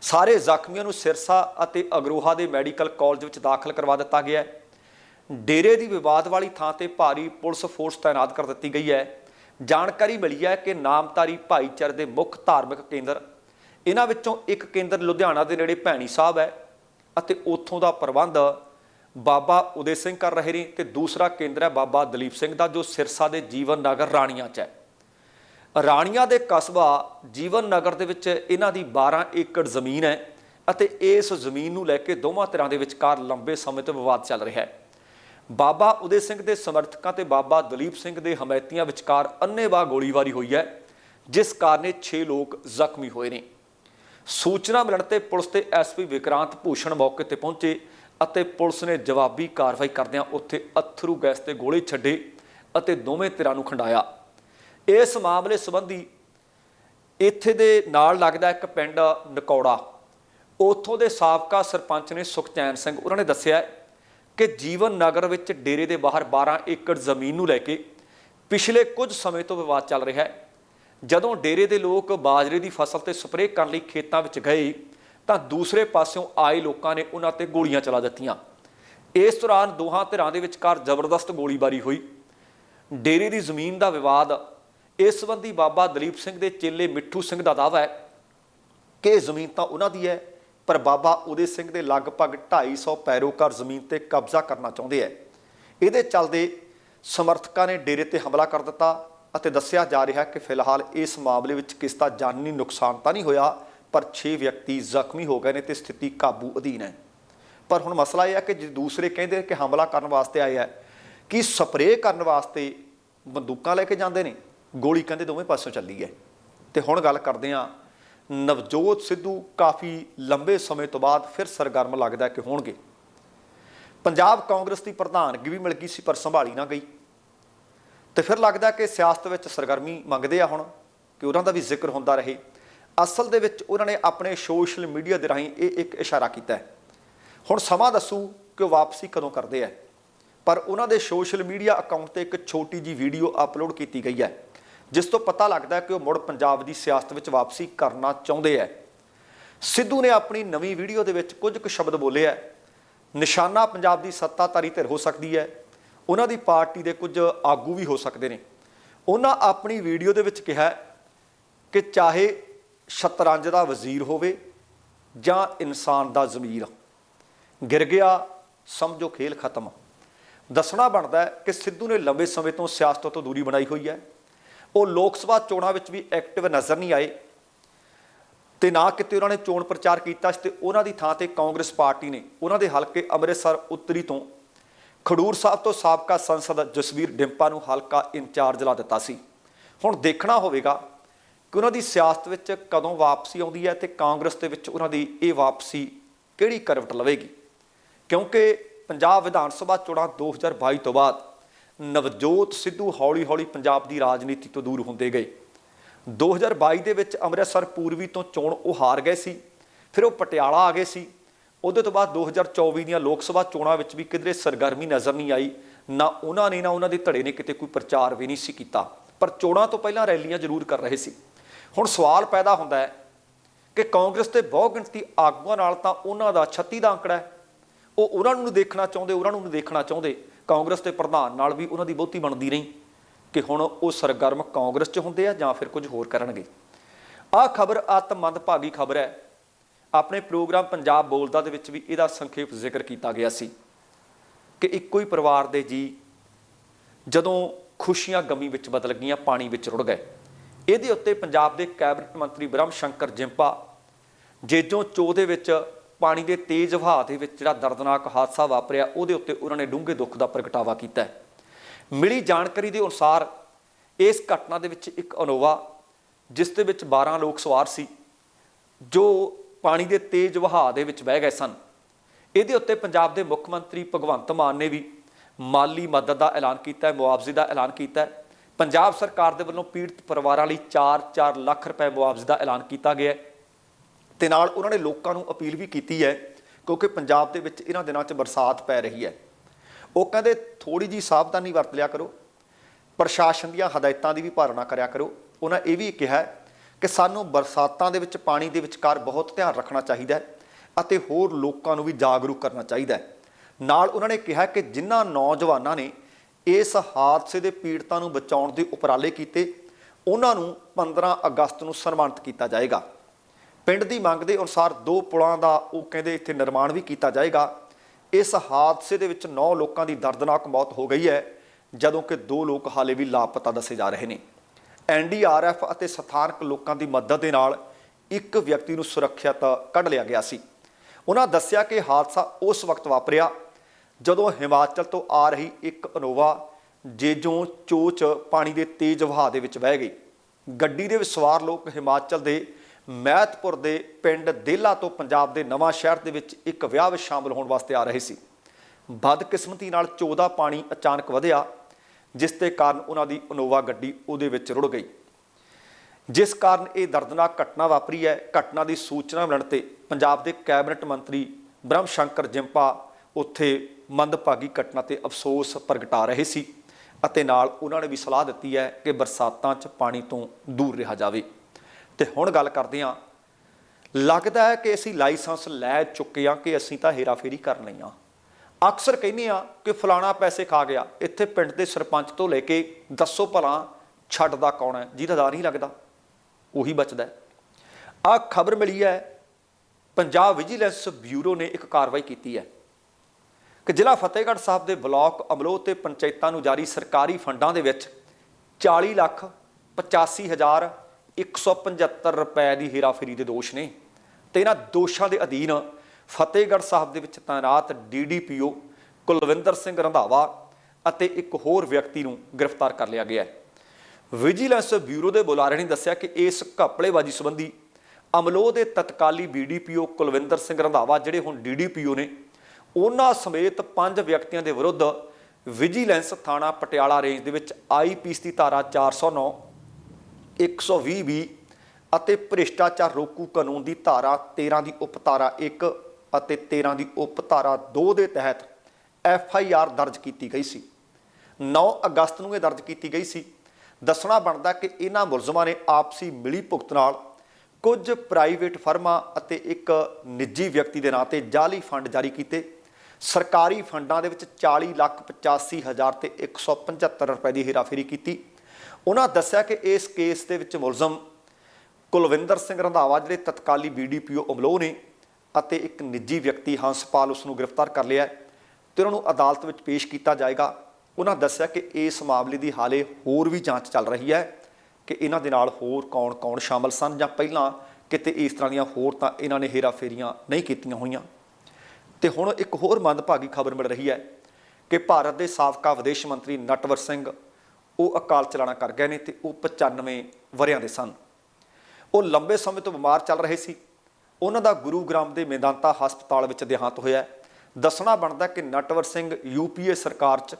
ਸਾਰੇ ਜ਼ਖਮੀਆਂ ਨੂੰ ਸਿਰਸਾ ਅਤੇ ਅਗਰੋਹਾ ਦੇ ਮੈਡੀਕਲ ਕਾਲਜ ਵਿੱਚ ਦਾਖਲ ਕਰਵਾ ਦਿੱਤਾ ਗਿਆ ਹੈ। ਡੇਰੇ ਦੀ ਵਿਵਾਦ ਵਾਲੀ ਥਾਂ ਤੇ ਭਾਰੀ ਪੁਲਿਸ ਫੋਰਸ ਤਾਇਨਾਤ ਕਰ ਦਿੱਤੀ ਗਈ ਹੈ। ਜਾਣਕਾਰੀ ਮਿਲੀ ਹੈ ਕਿ ਨਾਮਧਾਰੀ ਭਾਈਚਾਰੇ ਦੇ ਮੁੱਖ ਧਾਰਮਿਕ ਕੇਂਦਰ, ਇਹਨਾਂ ਵਿੱਚੋਂ ਇੱਕ ਕੇਂਦਰ ਲੁਧਿਆਣਾ ਦੇ ਨੇੜੇ ਭੈਣੀ ਸਾਹਿਬ ਹੈ ਅਤੇ ਉੱਥੋਂ ਦਾ ਪ੍ਰਬੰਧ ਬਾਬਾ ਉਦੇ ਸਿੰਘ ਕਰ ਰਹੇ ਨੇ ਤੇ ਦੂਸਰਾ ਕੇਂਦਰ ਹੈ ਬਾਬਾ ਦਲੀਪ ਸਿੰਘ ਦਾ ਜੋ ਸਿਰਸਾ ਦੇ ਜੀਵਨ ਨਗਰ ਰਾਣੀਆਂ 'ਚ ਹੈ। ਰਾਣੀਆਂ ਦੇ ਕਸਬਾ ਜੀਵਨ ਨਗਰ ਦੇ ਵਿੱਚ ਇਹਨਾਂ ਦੀ 12 ਏਕੜ ਜ਼ਮੀਨ ਹੈ ਅਤੇ ਇਸ ਜ਼ਮੀਨ ਨੂੰ ਲੈ ਕੇ ਦੋਵਾਂ ਧਿਰਾਂ ਦੇ ਵਿਚਕਾਰ ਲੰਬੇ ਸਮੇਂ ਤੋਂ ਵਿਵਾਦ ਚੱਲ ਰਿਹਾ ਹੈ। ਬਾਬਾ ਉਦੇ ਸਿੰਘ ਦੇ ਸਮਰਥਕਾਂ ਤੇ ਬਾਬਾ ਦਲੀਪ ਸਿੰਘ ਦੇ ਹਮਾਇਤੀਆਂ ਵਿਚਕਾਰ ਅੰਨ੍ਹੇਵਾਹ ਗੋਲੀਬਾਰੀ ਹੋਈ ਹੈ, ਜਿਸ ਕਾਰਨ ਇਹ 6 ਲੋਕ ਜ਼ਖਮੀ ਹੋਏ ਨੇ। ਸੂਚਨਾ ਮਿਲਣ ਤੇ ਪੁਲਿਸ ਤੇ ਐਸਪੀ ਵਿਕਰਾਂਤ ਭੂਸ਼ਣ ਮੌਕੇ ਤੇ ਪਹੁੰਚੇ ਅਤੇ ਪੁਲਿਸ ਨੇ ਜਵਾਬੀ ਕਾਰਵਾਈ ਕਰਦਿਆਂ ਉੱਥੇ ਅਥਰੂ ਗੈਸ ਤੇ ਗੋਲੇ ਛੱਡੇ ਅਤੇ ਦੋਵੇਂ ਧਿਰਾਂ ਨੂੰ ਖੰਡਾਇਆ। ਇਸ ਮਾਮਲੇ ਸੰਬੰਧੀ ਇੱਥੇ ਦੇ ਨਾਲ ਲੱਗਦਾ ਇੱਕ ਪਿੰਡ ਨਕੌੜਾ, ਉੱਥੋਂ ਦੇ ਸਾਬਕਾ ਸਰਪੰਚ ਨੇ ਸੁਖਚੈਨ ਸਿੰਘ, ਉਹਨਾਂ ਨੇ ਦੱਸਿਆ ਕਿ ਜੀਵਨ ਨਗਰ ਵਿੱਚ ਡੇਰੇ ਦੇ ਬਾਹਰ 12 ਏਕੜ ਜ਼ਮੀਨ ਨੂੰ ਲੈ ਕੇ ਪਿਛਲੇ ਕੁਝ ਸਮੇਂ ਤੋਂ ਵਿਵਾਦ ਚੱਲ ਰਿਹਾ ਹੈ। ਜਦੋਂ ਡੇਰੇ ਦੇ ਲੋਕ ਬਾਜਰੇ ਦੀ ਫਸਲ ਤੇ ਸਪਰੇਅ ਕਰਨ ਲਈ ਖੇਤਾਂ ਵਿੱਚ ਗਏ, ਤਾਂ ਦੂਸਰੇ ਪਾਸਿਓਂ ਆਏ ਲੋਕਾਂ ਨੇ ਉਹਨਾਂ ਤੇ ਗੋਲੀਆਂ ਚਲਾ ਦਿੱਤੀਆਂ। ਇਸ ਦੌਰਾਨ ਦੋਹਾਂ ਧਿਰਾਂ ਦੇ ਵਿਚਕਾਰ ਜ਼ਬਰਦਸਤ ਗੋਲੀਬਾਰੀ ਹੋਈ। ਡੇਰੇ ਦੀ ਜ਼ਮੀਨ ਦਾ ਵਿਵਾਦ, ਇਸ ਸੰਬੰਧੀ ਬਾਬਾ ਦਲੀਪ ਸਿੰਘ ਦੇ ਚੇਲੇ ਮਿੱਠੂ ਸਿੰਘ ਦਾ ਦਾਅਵਾ ਹੈ ਕਿ ਜ਼ਮੀਨ ਤਾਂ ਉਹਨਾਂ ਦੀ ਹੈ ਪਰ ਬਾਬਾ ਉਦੇ ਸਿੰਘ ਦੇ ਲਗਭਗ 250 ਪੈਰੋਕਾਰ ਜ਼ਮੀਨ ਤੇ ਕਬਜ਼ਾ ਕਰਨਾ ਚਾਹੁੰਦੇ ਹੈ ਇਹਦੇ ਚੱਲਦੇ ਸਮਰਥਕਾਂ ਨੇ ਡੇਰੇ ਤੇ ਹਮਲਾ ਕਰ ਦਿੱਤਾ ਅਤੇ ਦੱਸਿਆ ਜਾ ਰਿਹਾ ਕਿ ਫਿਲਹਾਲ ਇਸ ਮਾਮਲੇ ਵਿੱਚ ਕਿਸ ਦਾ ਜਾਨੀ ਨੁਕਸਾਨ ਤਾਂ ਨਹੀਂ ਹੋਇਆ, ਪਰ 6 ਵਿਅਕਤੀ ਜ਼ਖਮੀ ਹੋ ਗਏ ਨੇ ਤੇ ਸਥਿਤੀ ਕਾਬੂ ਅਧੀਨ ਹੈ ਪਰ ਹੁਣ ਮਸਲਾ ਇਹ ਹੈ ਕਿ ਜੇ ਦੂਸਰੇ ਕਹਿੰਦੇ ਕਿ ਹਮਲਾ ਕਰਨ ਵਾਸਤੇ ਆਏ ਹੈ ਕਿ ਸਪਰੇਅ ਕਰਨ ਵਾਸਤੇ ਬੰਦੂਕਾਂ ਲੈ ਕੇ ਜਾਂਦੇ ਨੇ? ਗੋਲੀ ਕਹਿੰਦੇ ਦੋਵੇਂ ਪਾਸੋਂ ਚੱਲੀ ਹੈ ਤੇ ਹੁਣ ਗੱਲ ਕਰਦੇ ਹਾਂ ਨਵਜੋਤ ਸਿੱਧੂ ਕਾਫੀ ਲੰਬੇ ਸਮੇਂ ਤੋਂ ਬਾਅਦ ਫਿਰ ਸਰਗਰਮ ਲੱਗਦਾ ਕਿ ਹੋਣਗੇ। ਪੰਜਾਬ ਕਾਂਗਰਸ ਦੀ ਪ੍ਰਧਾਨਗੀ ਵੀ ਮਿਲ ਗਈ ਸੀ, ਪਰ ਸੰਭਾਲੀ ਨਾ ਗਈ। ਤੇ ਫਿਰ ਲੱਗਦਾ ਕਿ ਸਿਆਸਤ ਵਿੱਚ ਸਰਗਰਮੀ ਮੰਗਦੇ ਆ ਹੁਣ, ਕਿ ਉਹਨਾਂ ਦਾ ਵੀ ਜ਼ਿਕਰ ਹੁੰਦਾ ਰਹੇ। ਅਸਲ ਦੇ ਵਿੱਚ ਉਹਨਾਂ ਨੇ ਆਪਣੇ ਸੋਸ਼ਲ ਮੀਡੀਆ ਦੇ ਰਾਹੀਂ ਇਹ ਇੱਕ ਇਸ਼ਾਰਾ ਕੀਤਾ ਹੈ। ਹੁਣ ਸਮਾਂ ਦੱਸੂ ਕਿ ਉਹ ਵਾਪਸੀ ਕਦੋਂ ਕਰਦੇ ਆ। ਪਰ ਉਹਨਾਂ ਦੇ ਸੋਸ਼ਲ ਮੀਡੀਆ ਅਕਾਊਂਟ ਤੇ ਇੱਕ ਛੋਟੀ ਜੀ ਵੀਡੀਓ ਅਪਲੋਡ ਕੀਤੀ ਗਈ ਹੈ। ਜਿਸ ਤੋਂ ਪਤਾ ਲੱਗਦਾ ਕਿ ਉਹ ਮੁੜ ਪੰਜਾਬ ਦੀ ਸਿਆਸਤ ਵਿੱਚ ਵਾਪਸੀ ਕਰਨਾ ਚਾਹੁੰਦੇ ਹੈ ਸਿੱਧੂ ਨੇ ਆਪਣੀ ਨਵੀਂ ਵੀਡੀਓ ਦੇ ਵਿੱਚ ਕੁਝ ਕੁ ਸ਼ਬਦ ਬੋਲੇ ਹੈ ਨਿਸ਼ਾਨਾ ਪੰਜਾਬ ਦੀ ਸੱਤਾਧਾਰੀ ਧਿਰ ਹੋ ਸਕਦੀ ਹੈ ਉਹਨਾਂ ਦੀ ਪਾਰਟੀ ਦੇ ਕੁਝ ਆਗੂ ਵੀ ਹੋ ਸਕਦੇ ਨੇ। ਉਹਨਾਂ ਆਪਣੀ ਵੀਡੀਓ ਦੇ ਵਿੱਚ ਕਿਹਾ ਕਿ ਚਾਹੇ ਸ਼ਤਰੰਜ ਦਾ ਵਜ਼ੀਰ ਹੋਵੇ ਜਾਂ ਇਨਸਾਨ ਦਾ ਜ਼ਮੀਰ, ਗਿਰ ਗਿਆ, ਸਮਝੋ ਖੇਲ ਖਤਮ। ਦੱਸਣਾ ਬਣਦਾ ਕਿ ਸਿੱਧੂ ਨੇ ਲੰਬੇ ਸਮੇਂ ਤੋਂ ਸਿਆਸਤ ਤੋਂ ਦੂਰੀ ਬਣਾਈ ਹੋਈ ਹੈ ਉਹ ਲੋਕ ਸਭਾ ਚੋਣਾਂ ਵਿੱਚ ਵੀ ਐਕਟਿਵ ਨਜ਼ਰ ਨਹੀਂ ਆਏ। ਤੇ ਨਾ ਕਿਤੇ ਉਹਨਾਂ ਨੇ ਚੋਣ ਪ੍ਰਚਾਰ ਕੀਤਾ ਸੀ ਤੇ ਉਹਨਾਂ ਦੀ ਥਾਂ ਤੇ ਕਾਂਗਰਸ ਪਾਰਟੀ ਨੇ ਉਹਨਾਂ ਦੇ ਹਲਕੇ ਅੰਮ੍ਰਿਤਸਰ ਉੱਤਰੀ ਤੋਂ ਖਡੂਰ ਸਾਹਿਬ ਤੋਂ ਸਾਬਕਾ ਸੰਸਦ ਜਸਵੀਰ ਡਿੰਪਾ ਨੂੰ ਹਲਕਾ ਇੰਚਾਰਜ ਲਾ ਦਿੱਤਾ ਸੀ। ਹੁਣ ਦੇਖਣਾ ਹੋਵੇਗਾ ਕਿ ਉਹਨਾਂ ਦੀ ਸਿਆਸਤ ਵਿੱਚ ਕਦੋਂ ਵਾਪਸੀ ਆਉਂਦੀ ਹੈ ਤੇ ਕਾਂਗਰਸ ਦੇ ਵਿੱਚ ਉਹਨਾਂ ਦੀ ਇਹ ਵਾਪਸੀ ਕਿਹੜੀ ਕਰਵਟ ਲਵੇਗੀ। ਕਿਉਂਕਿ ਪੰਜਾਬ ਵਿਧਾਨ ਸਭਾ ਚੋਣਾਂ 2022 ਤੋਂ ਬਾਅਦ ਨਵਜੋਤ ਸਿੱਧੂ ਹੌਲੀ-ਹੌਲੀ ਪੰਜਾਬ ਦੀ ਰਾਜਨੀਤੀ ਤੋਂ ਦੂਰ ਹੁੰਦੇ ਗਏ। 2022 ਦੇ ਵਿੱਚ ਅੰਮ੍ਰਿਤਸਰ ਪੂਰਬੀ ਤੋਂ ਚੋਣ ਉਹ ਹਾਰ ਗਏ ਸੀ, ਫਿਰ ਉਹ ਪਟਿਆਲਾ ਆ ਗਏ ਸੀ। ਉਹਦੇ ਤੋਂ ਬਾਅਦ 2024 ਦੀਆਂ ਲੋਕ ਸਭਾ ਚੋਣਾਂ ਵਿੱਚ ਵੀ ਕਿਧਰੇ ਸਰਗਰਮੀ ਨਜ਼ਰ ਨਹੀਂ ਆਈ, ਨਾ ਉਹਨਾਂ ਨੇ ਨਾ ਉਹਨਾਂ ਦੇ ਧੜੇ ਨੇ ਕਿਤੇ ਕੋਈ ਪ੍ਰਚਾਰ ਵੀ ਨਹੀਂ ਸੀ ਕੀਤਾ। ਪਰ ਚੋਣਾਂ ਤੋਂ ਪਹਿਲਾਂ ਰੈਲੀਆਂ ਜ਼ਰੂਰ ਕਰ ਰਹੇ ਸੀ। ਹੁਣ ਸਵਾਲ ਪੈਦਾ ਹੁੰਦਾ ਹੈ ਕਿ ਕਾਂਗਰਸ ਦੇ ਬਹੁ ਗਿਣਤੀ ਆਗੂਆਂ ਨਾਲ ਤਾਂ ਉਹਨਾਂ ਦਾ 36 ਦਾ ਅੰਕੜਾ ਹੈ। ਉਹ ਉਹਨਾਂ ਨੂੰ ਨਹੀਂ ਦੇਖਣਾ ਚਾਹੁੰਦੇ, ਉਹਨਾਂ ਨੂੰ ਨਹੀਂ ਦੇਖਣਾ ਚਾਹੁੰਦੇ। ਕਾਂਗਰਸ ਦੇ ਪ੍ਰਧਾਨ ਨਾਲ ਵੀ ਉਹਨਾਂ ਦੀ ਬਹੁਤੀ ਬਣਦੀ ਨਹੀਂ ਕਿ ਹੁਣ ਉਹ ਸਰਗਰਮ ਕਾਂਗਰਸ 'ਚ ਹੁੰਦੇ ਆ ਜਾਂ ਫਿਰ ਕੁਝ ਹੋਰ ਕਰਨਗੇ। ਆਹ ਖਬਰ ਅਤ ਮੰਦਭਾਗੀ ਖਬਰ ਹੈ। ਆਪਣੇ ਪ੍ਰੋਗਰਾਮ ਪੰਜਾਬ ਬੋਲਦਾ ਦੇ ਵਿੱਚ ਵੀ ਇਹਦਾ ਸੰਖੇਪ ਜ਼ਿਕਰ ਕੀਤਾ ਗਿਆ ਸੀ ਕਿ ਇੱਕੋ ਹੀ ਪਰਿਵਾਰ ਦੇ ਜੀ ਜਦੋਂ ਖੁਸ਼ੀਆਂ ਗਮੀ ਵਿੱਚ ਬਦਲ ਗਈਆਂ, ਪਾਣੀ ਵਿੱਚ ਰੁੜ ਗਏ। ਇਹਦੇ ਉੱਤੇ ਪੰਜਾਬ ਦੇ ਕੈਬਨਿਟ ਮੰਤਰੀ ਬ੍ਰਹਮ ਸ਼ੰਕਰ ਜਿੰਪਾ ਜੇਜੋਂ ਚੋ ਦੇ ਵਿੱਚ ਪਾਣੀ ਦੇ ਤੇਜ਼ ਵਹਾਅ ਦੇ ਵਿੱਚ ਜਿਹੜਾ ਦਰਦਨਾਕ ਹਾਦਸਾ ਵਾਪਰਿਆ, ਉਹਦੇ ਉੱਤੇ ਉਹਨਾਂ ਨੇ ਡੂੰਘੇ ਦੁੱਖ ਦਾ ਪ੍ਰਗਟਾਵਾ ਕੀਤਾ ਹੈ। ਮਿਲੀ ਜਾਣਕਾਰੀ ਦੇ ਅਨੁਸਾਰ ਇਸ ਘਟਨਾ ਦੇ ਵਿੱਚ ਇੱਕ ਅਨੋਵਾ, ਜਿਸ ਦੇ ਵਿੱਚ 12 ਲੋਕ ਸਵਾਰ ਸੀ, ਜੋ ਪਾਣੀ ਦੇ ਤੇਜ਼ ਵਹਾਅ ਦੇ ਵਿੱਚ ਬਹਿ ਗਏ ਸਨ। ਇਹਦੇ ਉੱਤੇ ਪੰਜਾਬ ਦੇ ਮੁੱਖ ਮੰਤਰੀ ਭਗਵੰਤ ਮਾਨ ਨੇ ਵੀ ਮਾਲੀ ਮਦਦ ਦਾ ਐਲਾਨ ਕੀਤਾ ਹੈ, ਮੁਆਵਜ਼ੇ ਦਾ ਐਲਾਨ ਕੀਤਾ ਹੈ। ਪੰਜਾਬ ਸਰਕਾਰ ਦੇ ਵੱਲੋਂ ਪੀੜਤ ਪਰਿਵਾਰਾਂ ਲਈ 4-4 ਲੱਖ ਰੁਪਏ ਮੁਆਵਜ਼ੇ ਦਾ ਐਲਾਨ ਕੀਤਾ ਗਿਆ ਹੈ। ਤੇ ਨਾਲ ਉਹਨਾਂ ਨੇ ਲੋਕਾਂ ਨੂੰ ਅਪੀਲ ਵੀ ਕੀਤੀ ਹੈ ਕਿਉਂਕਿ ਪੰਜਾਬ ਦੇ ਵਿੱਚ ਇਹਨਾਂ ਦਿਨਾਂ 'ਚ ਬਰਸਾਤ ਪੈ ਰਹੀ ਹੈ। ਉਹ ਕਹਿੰਦੇ ਥੋੜੀ ਜੀ ਸਾਵਧਾਨੀ ਵਰਤ ਲਿਆ ਕਰੋ, ਪ੍ਰਸ਼ਾਸਨ ਦੀਆਂ ਹਦਾਇਤਾਂ ਦੀ ਵੀ ਪਾਲਣਾ ਕਰਿਆ ਕਰੋ। ਉਹਨਾਂ ਇਹ ਵੀ ਕਿਹਾ ਕਿ ਸਾਨੂੰ ਬਰਸਾਤਾਂ ਦੇ ਵਿੱਚ, ਪਾਣੀ ਦੇ ਵਿਚਕਾਰ ਬਹੁਤ ਧਿਆਨ ਰੱਖਣਾ ਚਾਹੀਦਾ ਹੈ ਅਤੇ ਹੋਰ ਲੋਕਾਂ ਨੂੰ ਵੀ ਜਾਗਰੂਕ ਕਰਨਾ ਚਾਹੀਦਾ ਹੈ। ਨਾਲ ਉਹਨਾਂ ਨੇ ਕਿਹਾ ਕਿ ਜਿਨ੍ਹਾਂ ਨੌਜਵਾਨਾਂ ਨੇ ਇਸ ਹਾਦਸੇ ਦੇ ਪੀੜਤਾਂ ਨੂੰ ਬਚਾਉਣ ਦੇ ਉਪਰਾਲੇ ਕੀਤੇ, ਉਹਨਾਂ ਨੂੰ 15 ਅਗਸਤ ਨੂੰ ਸਨਮਾਨਿਤ ਕੀਤਾ ਜਾਏਗਾ। ਪਿੰਡ ਦੀ ਮੰਗ ਦੇ ਅਨੁਸਾਰ ਦੋ ਪੁਲਾਂ ਦਾ ਉਹ ਕਹਿੰਦੇ ਇੱਥੇ ਨਿਰਮਾਣ ਵੀ ਕੀਤਾ ਜਾਏਗਾ। ਇਸ ਹਾਦਸੇ ਦੇ ਵਿੱਚ 9 ਲੋਕਾਂ ਦੀ ਦਰਦਨਾਕ ਮੌਤ ਹੋ ਗਈ ਹੈ, ਜਦੋਂ ਕਿ ਦੋ ਲੋਕ ਹਾਲੇ ਵੀ ਲਾਪਤਾ ਦੱਸੇ ਜਾ ਰਹੇ ਨੇ। ਐਨਡੀਆਰਐਫ ਅਤੇ ਸਥਾਨਕ ਲੋਕਾਂ ਦੀ ਮਦਦ ਦੇ ਨਾਲ ਇੱਕ ਵਿਅਕਤੀ ਨੂੰ ਸੁਰੱਖਿਅਤ ਕੱਢ ਲਿਆ ਗਿਆ ਸੀ। ਉਹਨਾਂ ਦੱਸਿਆ ਕਿ ਹਾਦਸਾ ਉਸ ਵਕਤ ਵਾਪਰਿਆ, ਜਦੋਂ ਹਿਮਾਚਲ ਤੋਂ ਆ ਰਹੀ ਇੱਕ ਇਨੋਵਾ ਜੇਜੋਂ ਚੋਚ ਪਾਣੀ ਦੇ ਤੇਜ਼ ਵਹਾਅ ਦੇ ਵਿੱਚ ਵਹਿ ਗਈ। ਗੱਡੀ ਦੇ ਵਿੱਚ ਸਵਾਰ ਲੋਕ ਹਿਮਾਚਲ ਦੇ ਮੈਤਪੁਰ ਦੇ ਪਿੰਡ ਦੇਲਾ ਤੋਂ ਪੰਜਾਬ ਦੇ ਨਵਾਂ ਸ਼ਹਿਰ ਦੇ ਵਿੱਚ ਇੱਕ ਵਿਆਹ ਵਿੱਚ ਸ਼ਾਮਲ ਹੋਣ ਵਾਸਤੇ ਆ ਰਹੇ ਸੀ। ਬਦਕਿਸਮਤੀ ਨਾਲ 14 ਪਾਣੀ ਅਚਾਨਕ ਵਧਿਆ, ਜਿਸ ਦੇ ਕਾਰਨ ਉਹਨਾਂ ਦੀ ਇਨੋਵਾ ਗੱਡੀ ਉਹਦੇ ਵਿੱਚ ਰੁੜ ਗਈ। ਜਿਸ ਕਾਰਨ ਇਹ ਦਰਦਨਾਕ ਘਟਨਾ ਵਾਪਰੀ ਹੈ, ਘਟਨਾ ਦੀ ਸੂਚਨਾ ਮਿਲਣ ਤੇ ਪੰਜਾਬ ਦੇ ਕੈਬਨਿਟ ਮੰਤਰੀ ਬ੍ਰਹਮ ਸ਼ੰਕਰ ਜਿੰਪਾ ਉੱਥੇ ਮੰਦਭਾਗੀ ਘਟਨਾ ਤੇ ਅਫਸੋਸ ਪ੍ਰਗਟਾ ਰਹੇ ਸੀ ਅਤੇ ਨਾਲ ਉਹਨਾਂ ਨੇ ਵੀ ਸਲਾਹ ਦਿੱਤੀ ਹੈ ਕਿ ਬਰਸਾਤਾਂ 'ਚ ਪਾਣੀ ਤੋਂ ਦੂਰ ਰਿਹਾ ਜਾਵੇ। ਤੇ ਹੁਣ ਗੱਲ ਕਰਦੇ ਹਾਂ। ਲੱਗਦਾ ਹੈ ਕਿ ਅਸੀਂ ਲਾਇਸੈਂਸ ਲੈ ਚੁੱਕੇ ਹਾਂ ਕਿ ਅਸੀਂ ਤਾਂ ਹੇਰਾਫੇਰੀ ਕਰ ਲਈ ਆ ਅਕਸਰ ਕਹਿੰਦੇ ਆ ਕਿ ਫਲਾਣਾ ਪੈਸੇ ਖਾ ਗਿਆ। ਇੱਥੇ ਪਿੰਡ ਦੇ ਸਰਪੰਚ ਤੋਂ ਲੈ ਕੇ ਦੱਸੋ ਭਲਾ ਛੱਡਦਾ ਕੌਣ ਹੈ? ਜਿਹਦਾ ਦਾਰ ਨਹੀਂ ਲੱਗਦਾ। ਉਹੀ ਬਚਦਾ ਹੈ। ਆ ਖਬਰ ਮਿਲੀ ਹੈ, ਪੰਜਾਬ ਵਿਜੀਲੈਂਸ ਬਿਊਰੋ ਨੇ ਇੱਕ ਕਾਰਵਾਈ ਕੀਤੀ ਹੈ ਕਿ ਜ਼ਿਲ੍ਹਾ ਫਤਿਹਗੜ੍ਹ ਸਾਹਿਬ ਦੇ ਬਲਾਕ ਅਮਲੋਹ ਤੇ ਪੰਚਾਇਤਾਂ ਨੂੰ ਜਾਰੀ ਸਰਕਾਰੀ ਫੰਡਾਂ ਦੇ ਵਿੱਚ 40 ਲੱਖ 85 ਹਜ਼ਾਰ 175 ਰੁਪਏ ਦੀ ਹੇਰਾਫੇਰੀ ਦੇ ਦੋਸ਼ ਨੇ ਤੇ ਇਹਨਾਂ ਦੋਸ਼ਾਂ ਦੇ ਅਧੀਨ ਫਤਿਹਗੜ੍ਹ ਸਾਹਿਬ ਦੇ ਵਿੱਚ ਤਾਇਨਾਤ ਡੀਡੀਪੀਓ ਕੁਲਵਿੰਦਰ ਸਿੰਘ ਰੰਧਾਵਾ ਅਤੇ ਇੱਕ ਹੋਰ ਵਿਅਕਤੀ ਨੂੰ ਗ੍ਰਿਫਤਾਰ ਕਰ ਲਿਆ ਗਿਆ ਹੈ। ਵਿਜੀਲੈਂਸ ਬਿਊਰੋ ਦੇ ਬੁਲਾਰੇ ਨੇ ਦੱਸਿਆ ਕਿ ਇਸ ਘਪਲੇਬਾਜ਼ੀ ਸੰਬੰਧੀ ਅਮਲੋ ਦੇ ਤਤਕਾਲੀ ਬੀਡੀਪੀਓ ਕੁਲਵਿੰਦਰ ਸਿੰਘ ਰੰਧਾਵਾ, ਜਿਹੜੇ ਹੁਣ ਡੀਡੀਪੀਓ ਨੇ, ਉਹਨਾਂ ਸਮੇਤ ਪੰਜ ਵਿਅਕਤੀਆਂ ਦੇ ਵਿਰੁੱਧ ਵਿਜੀਲੈਂਸ ਥਾਣਾ ਪਟਿਆਲਾ ਰੇਂਜ ਦੇ ਵਿੱਚ ਆਈਪੀਸੀ ਦੀ ਧਾਰਾ 409 120 ਬੀ ਅਤੇ ਭ੍ਰਿਸ਼ਟਾਚਾਰ ਰੋਕੂ ਕਾਨੂੰਨ ਦੀ ਧਾਰਾ 13 ਦੀ ਉਪ ਧਾਰਾ 1 ਅਤੇ 13 ਦੀ ਉਪ ਧਾਰਾ 2 ਦੇ ਤਹਿਤ ਐਫ ਆਈ ਆਰ ਦਰਜ ਕੀਤੀ ਗਈ ਸੀ। 9 ਅਗਸਤ ਨੂੰ ਇਹ ਦਰਜ ਕੀਤੀ ਗਈ ਸੀ। ਦੱਸਣਾ ਬਣਦਾ ਕਿ ਇਹਨਾਂ ਮੁਲਜ਼ਮਾਂ ਨੇ ਆਪਸੀ ਮਿਲੀ ਭੁਗਤ ਨਾਲ ਕੁਝ ਪ੍ਰਾਈਵੇਟ ਫਰਮਾਂ ਅਤੇ ਇੱਕ ਨਿੱਜੀ ਵਿਅਕਤੀ ਦੇ ਨਾਂ ਤੇ ਜਾਲੀ ਫੰਡ ਜਾਰੀ ਕੀਤੇ। ਸਰਕਾਰੀ ਫੰਡਾਂ ਦੇ ਵਿੱਚ 40 ਲੱਖ 85 ਹਜ਼ਾਰ ਤੇ 175 ਰੁਪਏ ਦੀ ਹੇਰਾਫੇਰੀ ਕੀਤੀ। ਉਹਨਾਂ ਦੱਸਿਆ ਕਿ ਇਸ ਕੇਸ ਦੇ ਵਿੱਚ ਮੁਲਜ਼ਮ ਕੁਲਵਿੰਦਰ ਸਿੰਘ ਰੰਧਾਵਾ, ਜਿਹੜੇ ਤਤਕਾਲੀ ਬੀਡੀਪੀਓ ਅਮਲੋਹ ਨੇ ਅਤੇ ਇੱਕ ਨਿੱਜੀ ਵਿਅਕਤੀ ਹੰਸਪਾਲ, ਉਸ ਨੂੰ ਗ੍ਰਿਫਤਾਰ ਕਰ ਲਿਆ ਹੈ ਤੇ ਉਹਨਾਂ ਨੂੰ ਅਦਾਲਤ ਵਿੱਚ ਪੇਸ਼ ਕੀਤਾ ਜਾਏਗਾ। ਉਹਨਾਂ ਦੱਸਿਆ ਕਿ ਇਸ ਮਾਮਲੇ ਦੀ ਹਾਲੇ ਹੋਰ ਵੀ ਜਾਂਚ ਚੱਲ ਰਹੀ ਹੈ ਕਿ ਇਹਨਾਂ ਦੇ ਨਾਲ ਹੋਰ ਕੌਣ-ਕੌਣ ਸ਼ਾਮਲ ਸਨ ਜਾਂ ਪਹਿਲਾਂ ਕਿਤੇ ਇਸ ਤਰ੍ਹਾਂ ਦੀਆਂ ਹੋਰ ਤਾਂ ਇਹਨਾਂ ਨੇ ਹੇਰਾਫੇਰੀਆਂ ਨਹੀਂ ਕੀਤੀਆਂ ਹੋਈਆਂ। ਤੇ ਹੁਣ ਇੱਕ ਹੋਰ ਮੰਦਭਾਗੀ ਖਬਰ ਮਿਲ ਰਹੀ ਹੈ ਕਿ ਭਾਰਤ ਦੇ ਸਾਬਕਾ ਵਿਦੇਸ਼ ਮੰਤਰੀ ਨਟਵਰ ਸਿੰਘ ਉਹ ਅਕਾਲ ਚਲਾਣਾ ਕਰ ਗਏ ਨੇ ਤੇ ਉਹ 95 ਵਰਿਆਂ ਦੇ ਸਨ। ਉਹ ਲੰਬੇ ਸਮੇਂ ਤੋਂ ਬਿਮਾਰ ਚੱਲ ਰਹੇ ਸੀ। ਉਹਨਾਂ ਦਾ ਗੁਰੂਗ੍ਰਾਮ ਦੇ ਮੈਦਾਂਤਾ ਹਸਪਤਾਲ ਵਿੱਚ ਦੇਹਾਂਤ ਹੋਇਆ ਦੱਸਣਾ ਬਣਦਾ ਕਿ ਨਟਵਰ ਸਿੰਘ ਯੂਪੀਏ ਸਰਕਾਰ 'ਚ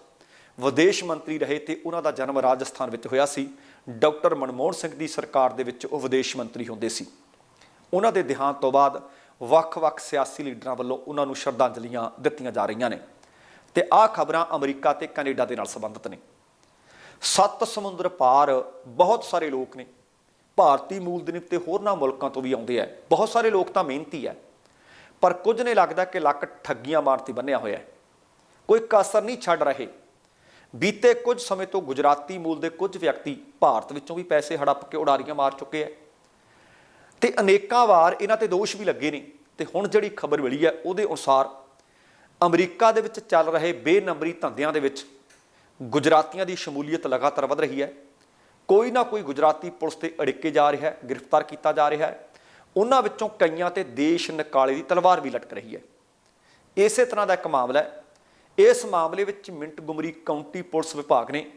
ਵਿਦੇਸ਼ ਮੰਤਰੀ ਰਹੇ ਤੇ ਉਹਨਾਂ ਦਾ ਜਨਮ ਰਾਜਸਥਾਨ ਵਿੱਚ ਹੋਇਆ ਸੀ। ਡਾਕਟਰ ਮਨਮੋਹਨ ਸਿੰਘ ਦੀ ਸਰਕਾਰ ਦੇ ਵਿੱਚ ਉਹ ਵਿਦੇਸ਼ ਮੰਤਰੀ ਹੁੰਦੇ ਸੀ। ਉਹਨਾਂ ਦੇ ਦੇਹਾਂਤ ਤੋਂ ਬਾਅਦ ਵੱਖ-ਵੱਖ ਸਿਆਸੀ ਲੀਡਰਾਂ ਵੱਲੋਂ ਉਹਨਾਂ ਨੂੰ ਸ਼ਰਧਾਂਜਲੀਆਂ ਦਿੱਤੀਆਂ ਜਾ ਰਹੀਆਂ ਨੇ। ਤੇ ਆਹ ਖਬਰਾਂ ਅਮਰੀਕਾ ਤੇ ਕੈਨੇਡਾ ਦੇ ਨਾਲ ਸੰਬੰਧਿਤ ਨੇ। ਸੱਤ ਸਮੁੰਦਰ ਪਾਰ ਬਹੁਤ ਸਾਰੇ ਲੋਕ ਨੇ। ਭਾਰਤੀ ਮੂਲ ਦੇ ਨੇ ਤੇ ਹੋਰਨਾਂ ਮੁਲਕਾਂ ਤੋਂ ਵੀ ਆਉਂਦੇ ਆ। ਬਹੁਤ ਸਾਰੇ ਲੋਕ ਤਾਂ ਮਿਹਨਤੀ ਆ। ਪਰ ਕੁਝ ਨੇ ਲੱਗਦਾ ਕਿ ਲੱਕ ਠੱਗੀਆਂ ਮਾਰਤੀ ਬੰਨਿਆ ਹੋਇਆ ਹੈ। ਕੋਈ ਕਸਰ ਨਹੀਂ ਛੱਡ ਰਹੇ। ਬੀਤੇ ਕੁਝ ਸਮੇਂ ਤੋਂ ਗੁਜਰਾਤੀ ਮੂਲ ਦੇ ਕੁਝ ਵਿਅਕਤੀ ਭਾਰਤ ਵਿੱਚੋਂ ਵੀ ਪੈਸੇ ਹੜੱਪ ਕੇ ਉਡਾਰੀਆਂ ਮਾਰ ਚੁੱਕੇ ਆ। ਤੇ ਅਨੇਕਾਂ ਵਾਰ ਇਹਨਾਂ ਤੇ ਦੋਸ਼ ਵੀ ਲੱਗੇ ਨੇ। ਤੇ ਹੁਣ ਜਿਹੜੀ ਖਬਰ ਮਿਲੀ ਹੈ ਉਹਦੇ ਅਨੁਸਾਰ ਅਮਰੀਕਾ ਦੇ ਵਿੱਚ ਚੱਲ ਰਹੇ ਬੇਨੰਬਰੀ ਧੰਦਿਆਂ ਦੇ ਵਿੱਚ ਗੁਜਰਾਤੀਆਂ ਦੀ ਸ਼ਮੂਲੀਅਤ ਲਗਾਤਾਰ ਵਧ ਰਹੀ ਹੈ। ਕੋਈ ਨਾ ਕੋਈ ਗੁਜਰਾਤੀ ਪੁਲਿਸ ਤੇ ਅੜਿੱਕੇ ਜਾ ਰਿਹਾ ਹੈ, ਗ੍ਰਿਫਤਾਰ ਕੀਤਾ ਜਾ ਰਿਹਾ ਹੈ। ਉਹਨਾਂ ਵਿੱਚੋਂ ਕਈਆਂ ਤੇ ਦੇਸ਼ ਨਿਕਾਲੇ ਦੀ ਤਲਵਾਰ ਵੀ ਲਟਕ ਰਹੀ ਹੈ। ਇਸੇ ਤਰ੍ਹਾਂ ਦਾ ਇੱਕ ਮਾਮਲਾ ਹੈ। ਇਸ ਮਾਮਲੇ ਵਿੱਚ ਮਿੰਟ ਮਿੰਟਗੁਮਰੀ ਕਾਉਂਟੀ ਪੁਲਿਸ ਵਿਭਾਗ ਨੇ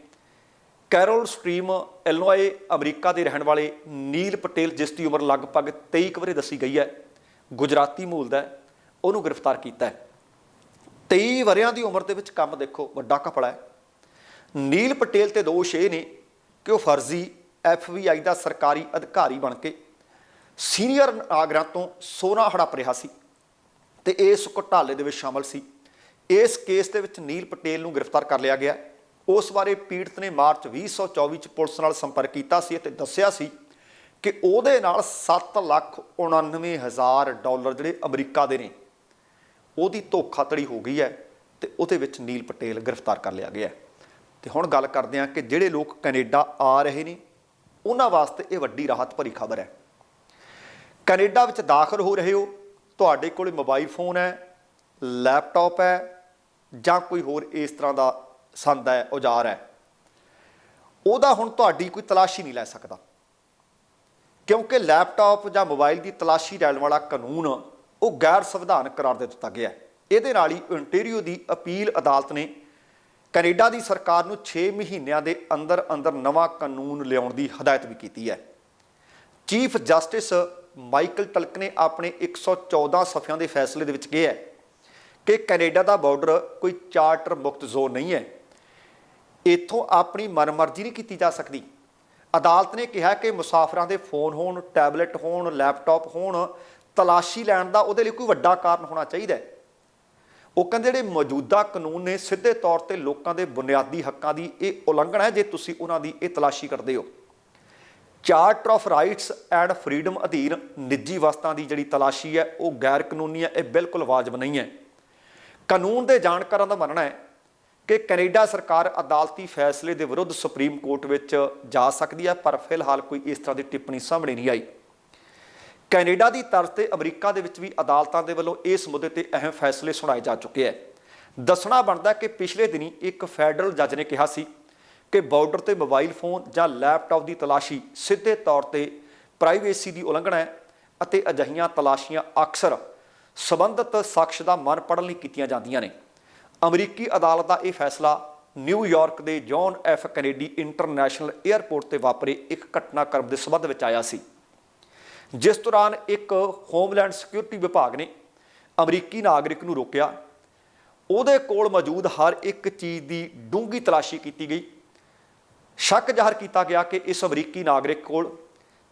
ਕੈਰੋਲ ਸਟ੍ਰੀਮ ਇਲਨੋਏ ਅਮਰੀਕਾ ਦੇ ਰਹਿਣ ਵਾਲੇ ਨੀਲ ਪਟੇਲ, ਜਿਸ ਦੀ ਉਮਰ ਲਗਭਗ 23 ਕੁ ਵਰੇ ਦੱਸੀ ਗਈ ਹੈ, ਗੁਜਰਾਤੀ ਮੂਲ ਦਾ ਉਹਨੂੰ ਗ੍ਰਿਫਤਾਰ ਕੀਤਾ ਹੈ। 23 ਵਰਿਆਂ ਦੀ ਉਮਰ ਦੇ ਵਿੱਚ ਕੰਮ ਦੇਖੋ, ਵੱਡਾ ਕਪੜਾ ਹੈ। ਨੀਲ ਪਟੇਲ ਤੇ ਦੋਸ਼ ਇਹ ਨੇ ਕਿ ਉਹ ਫਰਜ਼ੀ ਐਫਬੀਆਈ ਦਾ ਸਰਕਾਰੀ ਅਧਿਕਾਰੀ ਬਣ ਕੇ ਸੀਨੀਅਰ ਨਾਗਰਾਂ ਤੋਂ ਸੋਨਾ ਹੜਪ ਰਿਹਾ ਸੀ ਤੇ ਇਸ ਘੁਟਾਲੇ ਦੇ ਵਿੱਚ ਸ਼ਾਮਲ ਸੀ ਇਸ ਕੇਸ ਦੇ ਵਿੱਚ ਨੀਲ ਪਟੇਲ ਨੂੰ ਗ੍ਰਿਫਤਾਰ ਕਰ ਲਿਆ ਗਿਆ ਉਸ ਬਾਰੇ ਪੀੜਤ ਨੇ ਮਾਰਚ 2024 ਚ ਪੁਲਿਸ ਨਾਲ ਸੰਪਰਕ ਕੀਤਾ ਸੀ ਅਤੇ ਦੱਸਿਆ ਸੀ ਕਿ ਉਹਦੇ ਨਾਲ 7 ਲੱਖ 99 ਹਜ਼ਾਰ ਡਾਲਰ ਜਿਹੜੇ ਅਮਰੀਕਾ ਦੇ ਨੇ, ਉਹਦੀ ਧੋਖਾਧੜੀ ਹੋ ਗਈ ਹੈ ਤੇ ਉਹਦੇ ਵਿੱਚ ਨੀਲ ਪਟੇਲ ਗ੍ਰਿਫਤਾਰ ਕਰ ਲਿਆ ਗਿਆ ਹੈ। ਤੇ ਹੁਣ ਗੱਲ ਕਰਦੇ ਹਾਂ ਕਿ ਜਿਹੜੇ ਲੋਕ ਕੈਨੇਡਾ ਆ ਰਹੇ ਨੇ, ਉਹਨਾਂ ਵਾਸਤੇ ਇਹ ਵੱਡੀ ਰਾਹਤ ਭਰੀ ਖਬਰ ਹੈ। ਕੈਨੇਡਾ ਵਿੱਚ ਦਾਖਲ ਹੋ ਰਹੇ ਹੋ, ਤੁਹਾਡੇ ਕੋਲ ਮੋਬਾਈਲ ਫੋਨ ਹੈ, ਲੈਪਟਾਪ ਹੈ, ਜਾਂ ਕੋਈ ਹੋਰ ਇਸ ਤਰ੍ਹਾਂ ਦਾ ਸੰਦ ਹੈ, ਔਜ਼ਾਰ ਹੈ। ਉਹਦਾ ਹੁਣ ਤੁਹਾਡੀ ਕੋਈ ਤਲਾਸ਼ੀ ਨਹੀਂ ਲੈ ਸਕਦਾ। ਕਿਉਂਕਿ ਲੈਪਟਾਪ ਜਾਂ ਮੋਬਾਈਲ ਦੀ ਤਲਾਸ਼ੀ ਲੈਣ ਵਾਲਾ ਕਾਨੂੰਨ ਉਹ ਗੈਰ ਸੰਵਿਧਾਨਕ ਕਰਾਰ ਦੇ ਦਿੱਤਾ ਗਿਆ ਇਹਦੇ ਨਾਲ ਹੀ ontario ਦੀ ਅਪੀਲ ਅਦਾਲਤ ਨੇ ਕੈਨੇਡਾ ਦੀ ਸਰਕਾਰ ਨੂੰ 6 ਮਹੀਨਿਆਂ ਦੇ ਅੰਦਰ ਅੰਦਰ ਨਵਾਂ ਕਾਨੂੰਨ ਲਿਆਉਣ ਦੀ ਹਦਾਇਤ ਵੀ ਕੀਤੀ ਹੈ। ਚੀਫ ਜਸਟਿਸ ਮਾਈਕਲ ਟਲਕ ਨੇ ਆਪਣੇ 114 ਸਫ਼ਿਆਂ ਦੇ ਫੈਸਲੇ ਦੇ ਵਿੱਚ ਕਿਹਾ ਕਿ ਕੈਨੇਡਾ ਦਾ ਬਾਰਡਰ ਕੋਈ ਚਾਰਟਰ ਮੁਕਤ ਜ਼ੋਨ ਨਹੀਂ ਹੈ। ਇੱਥੋਂ ਆਪਣੀ ਮਨਮਰਜ਼ੀ ਨਹੀਂ ਕੀਤੀ ਜਾ ਸਕਦੀ। ਅਦਾਲਤ ਨੇ ਕਿਹਾ ਕਿ ਮੁਸਾਫਰਾਂ ਦੇ ਫੋਨ ਹੋਣ, ਟੈਬਲੇਟ ਹੋਣ, ਲੈਪਟਾਪ ਹੋਣ, ਤਲਾਸ਼ੀ ਲੈਣ ਦਾ ਉਹਦੇ ਲਈ ਕੋਈ ਵੱਡਾ ਕਾਰਨ ਹੋਣਾ ਚਾਹੀਦਾ ਹੈ। ਉਹ ਕਹਿੰਦੇ ਜਿਹੜੇ ਮੌਜੂਦਾ ਕਾਨੂੰਨ ਨੇ, ਸਿੱਧੇ ਤੌਰ ਤੇ ਲੋਕਾਂ ਦੇ ਬੁਨਿਆਦੀ ਹੱਕਾਂ ਦੀ ਇਹ ਉਲੰਘਣਾ ਹੈ, ਜੇ ਤੁਸੀਂ ਉਹਨਾਂ ਦੀ ਇਹ ਤਲਾਸ਼ੀ ਕਰਦੇ ਹੋ। Charter of rights and freedom ਅਧੀਨ ਨਿੱਜੀ ਵਸਤਾਂ ਦੀ ਜਿਹੜੀ ਤਲਾਸ਼ੀ ਹੈ, ਉਹ ਗੈਰ ਕਾਨੂੰਨੀ ਹੈ, ਇਹ ਬਿਲਕੁਲ ਵਾਜਬ ਨਹੀਂ ਹੈ। ਕਾਨੂੰਨ ਦੇ ਜਾਣਕਾਰਾਂ ਦਾ ਮੰਨਣਾ ਹੈ ਕਿ ਕੈਨੇਡਾ ਸਰਕਾਰ ਅਦਾਲਤੀ ਫੈਸਲੇ ਦੇ ਵਿਰੁੱਧ ਸੁਪਰੀਮ ਕੋਰਟ ਵਿੱਚ ਜਾ ਸਕਦੀ ਹੈ, ਪਰ ਫਿਲਹਾਲ ਕੋਈ ਇਸ ਤਰ੍ਹਾਂ ਦੀ ਟਿੱਪਣੀ ਸਾਹਮਣੇ ਨਹੀਂ ਆਈ। ਕੈਨੇਡਾ ਦੀ ਤਰਜ਼ ਤੇ ਅਮਰੀਕਾ ਦੇ ਵਿੱਚ ਵੀ ਅਦਾਲਤਾਂ ਦੇ ਵੱਲੋਂ ਇਸ ਮੁੱਦੇ ਤੇ ਅਹਿਮ ਫੈਸਲੇ ਸੁਣਾਏ ਜਾ ਚੁੱਕੇ ਹੈ ਦੱਸਣਾ ਬਣਦਾ ਕਿ ਪਿਛਲੇ ਦਿਨੀ ਇੱਕ ਫੈਡਰਲ ਜੱਜ ਨੇ ਕਿਹਾ ਸੀ ਕਿ ਬਾਰਡਰ ਤੇ ਮੋਬਾਈਲ ਫੋਨ ਜਾਂ ਲੈਪਟਾਪ ਦੀ ਤਲਾਸ਼ੀ ਸਿੱਧੇ ਤੌਰ ਤੇ ਪ੍ਰਾਈਵੇਸੀ ਦੀ ਉਲੰਘਣਾ ਹੈ ਅਤੇ ਅਜਿਹੀਆਂ ਤਲਾਸ਼ੀਆਂ ਅਕਸਰ ਸਬੰਧਤ ਸ਼ਖਸ ਦਾ ਮਨ ਪੜਨ ਲਈ ਕੀਤੀਆਂ ਜਾਂਦੀਆਂ ਨੇ। ਅਮਰੀਕੀ ਅਦਾਲਤ ਦਾ ਇਹ ਫੈਸਲਾ ਨਿਊਯਾਰਕ ਦੇ John F Kennedy international airport ਤੇ ਵਾਪਰੇ ਇੱਕ ਘਟਨਾਕ੍ਰਮ ਦੇ ਸਬੰਧ ਵਿੱਚ ਆਇਆ ਸੀ। ਜਿਸ ਦੌਰਾਨ ਇੱਕ ਹੋਮਲੈਂਡ ਸਿਕਿਉਰਿਟੀ ਵਿਭਾਗ ਨੇ ਅਮਰੀਕੀ ਨਾਗਰਿਕ ਨੂੰ ਰੋਕਿਆ। ਉਹਦੇ ਕੋਲ ਮੌਜੂਦ ਹਰ ਇੱਕ ਚੀਜ਼ ਦੀ ਡੂੰਘੀ ਤਲਾਸ਼ੀ ਕੀਤੀ ਗਈ। ਸ਼ੱਕ ਜ਼ਾਹਰ ਕੀਤਾ ਗਿਆ ਕਿ ਇਸ ਅਮਰੀਕੀ ਨਾਗਰਿਕ ਕੋਲ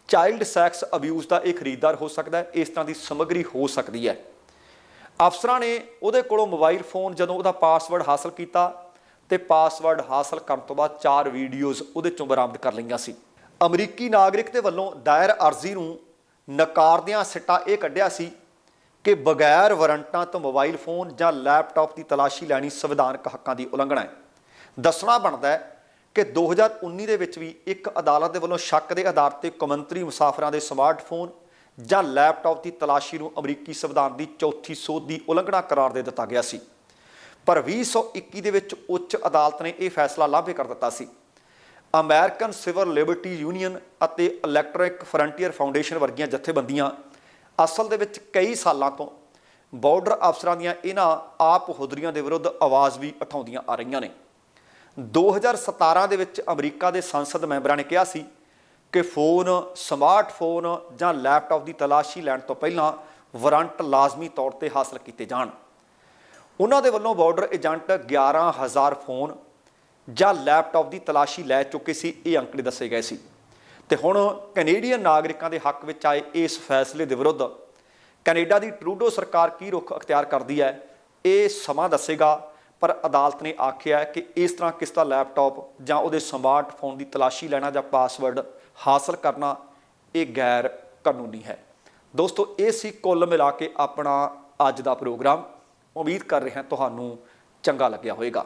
ਚਾਈਲਡ ਸੈਕਸ ਅਬਿਊਜ਼ ਦਾ ਇਹ ਖਰੀਦਦਾਰ ਹੋ ਸਕਦਾ ਹੈ। ਇਸ ਤਰ੍ਹਾਂ ਦੀ ਸਮੱਗਰੀ ਹੋ ਸਕਦੀ ਹੈ। ਅਫਸਰਾਂ ਨੇ ਉਹਦੇ ਕੋਲੋਂ ਮੋਬਾਈਲ ਫੋਨ ਜਦੋਂ ਉਹਦਾ ਪਾਸਵਰਡ ਹਾਸਲ ਕੀਤਾ ਤੇ ਪਾਸਵਰਡ ਹਾਸਲ ਕਰਨ ਤੋਂ ਬਾਅਦ ਚਾਰ ਵੀਡੀਓਜ਼ ਉਹਦੇ ਚੋਂ ਬਰਾਮਦ ਕਰ ਲਈਆਂ ਸੀ। ਅਮਰੀਕੀ ਨਾਗਰਿਕ ਦੇ ਵੱਲੋਂ ਦਾਇਰ ਅਰਜ਼ੀ ਨੂੰ ਨਕਾਰਦਿਆਂ ਸਿੱਟਾ ਇਹ ਕੱਢਿਆ ਸੀ ਕਿ ਬਗੈਰ ਵਾਰੰਟਾਂ ਤੋਂ ਮੋਬਾਈਲ ਫੋਨ ਜਾਂ ਲੈਪਟਾਪ ਦੀ ਤਲਾਸ਼ੀ ਲੈਣੀ ਸੰਵਿਧਾਨਕ ਹੱਕਾਂ ਦੀ ਉਲੰਘਣਾ ਹੈ। ਦੱਸਣਾ ਬਣਦਾ ਹੈ ਕਿ 2019 ਦੇ ਵਿੱਚ ਵੀ ਇੱਕ ਅਦਾਲਤ ਦੇ ਵੱਲੋਂ ਸ਼ੱਕ ਦੇ ਆਧਾਰ ਤੇ ਕੌਮਾਂਤਰੀ ਮੁਸਾਫਰਾਂ ਦੇ ਸਮਾਰਟਫੋਨ ਜਾਂ ਲੈਪਟਾਪ ਦੀ ਤਲਾਸ਼ੀ ਨੂੰ ਅਮਰੀਕੀ ਸੰਵਿਧਾਨ ਦੀ ਚੌਥੀ ਸੋਧ ਦੀ ਉਲੰਘਣਾ ਕਰਾਰ ਦੇ ਦਿੱਤਾ ਗਿਆ ਸੀ। ਪਰ 2021 ਦੇ ਵਿੱਚ ਉੱਚ ਅਦਾਲਤ ਨੇ ਇਹ ਫੈਸਲਾ ਲਾਂਭੇ ਕਰ ਦਿੱਤਾ ਸੀ। ਅਮਰੀਕਨ ਸਿਵਲ ਲਿਬਰਟੀ ਯੂਨੀਅਨ ਅਤੇ ਇਲੈਕਟ੍ਰਿਕ ਫਰੰਟੀਅਰ ਫਾਊਂਡੇਸ਼ਨ ਵਰਗੀਆਂ ਜਥੇਬੰਦੀਆਂ ਅਸਲ ਦੇ ਵਿੱਚ ਕਈ ਸਾਲਾਂ ਤੋਂ ਬਾਰਡਰ ਅਫਸਰਾਂ ਦੀਆਂ ਇਹਨਾਂ ਆਪ ਹੁਦਰੀਆਂ ਦੇ ਵਿਰੁੱਧ ਆਵਾਜ਼ ਵੀ ਉਠਾਉਂਦੀਆਂ ਆ ਰਹੀਆਂ ਨੇ। 2017 ਦੇ ਵਿੱਚ ਅਮਰੀਕਾ ਦੇ ਸੰਸਦ ਮੈਂਬਰਾਂ ਨੇ ਕਿਹਾ ਸੀ ਕਿ ਫੋਨ ਸਮਾਰਟਫੋਨ ਜਾਂ ਲੈਪਟਾਪ ਦੀ ਤਲਾਸ਼ੀ ਲੈਣ ਤੋਂ ਪਹਿਲਾਂ ਵਾਰੰਟ ਲਾਜ਼ਮੀ ਤੌਰ ਤੇ ਹਾਸਲ ਕੀਤੇ ਜਾਣ। ਉਹਨਾਂ ਦੇ ਵੱਲੋਂ ਬਾਰਡਰ ਏਜੰਟ 11000 ਫੋਨ ਜਾਂ ਲੈਪਟਾਪ ਦੀ ਤਲਾਸ਼ੀ ਲੈ ਚੁੱਕੇ ਸੀ, ਇਹ ਅੰਕੜੇ ਦੱਸੇ ਗਏ ਸੀ। ਤੇ ਹੁਣ ਕੈਨੇਡੀਅਨ ਨਾਗਰਿਕਾਂ ਦੇ ਹੱਕ ਵਿੱਚ ਆਏ ਇਸ ਫੈਸਲੇ ਦੇ ਵਿਰੁੱਧ ਕੈਨੇਡਾ ਦੀ ਟਰੂਡੋ ਸਰਕਾਰ ਕੀ ਰੁਖ ਅਖਤਿਆਰ ਕਰਦੀ ਹੈ, ਇਹ ਸਮਾਂ ਦੱਸੇਗਾ, ਪਰ ਅਦਾਲਤ ਨੇ ਆਖਿਆ ਕਿ ਇਸ ਤਰ੍ਹਾਂ ਕਿਸ ਦਾ ਲੈਪਟਾਪ ਜਾਂ ਉਹਦੇ ਸਮਾਰਟਫੋਨ ਦੀ ਤਲਾਸ਼ੀ ਲੈਣਾ ਜਾਂ ਪਾਸਵਰਡ ਹਾਸਲ ਕਰਨਾ, ਇਹ ਗੈਰ ਕਾਨੂੰਨੀ ਹੈ। ਦੋਸਤੋ, ਇਹ ਸੀ ਕੁੱਲ ਮਿਲਾ ਕੇ ਆਪਣਾ ਅੱਜ ਦਾ ਪ੍ਰੋਗਰਾਮ। ਉਮੀਦ ਕਰ ਰਿਹਾ ਤੁਹਾਨੂੰ ਚੰਗਾ ਲੱਗਿਆ ਹੋਵੇਗਾ।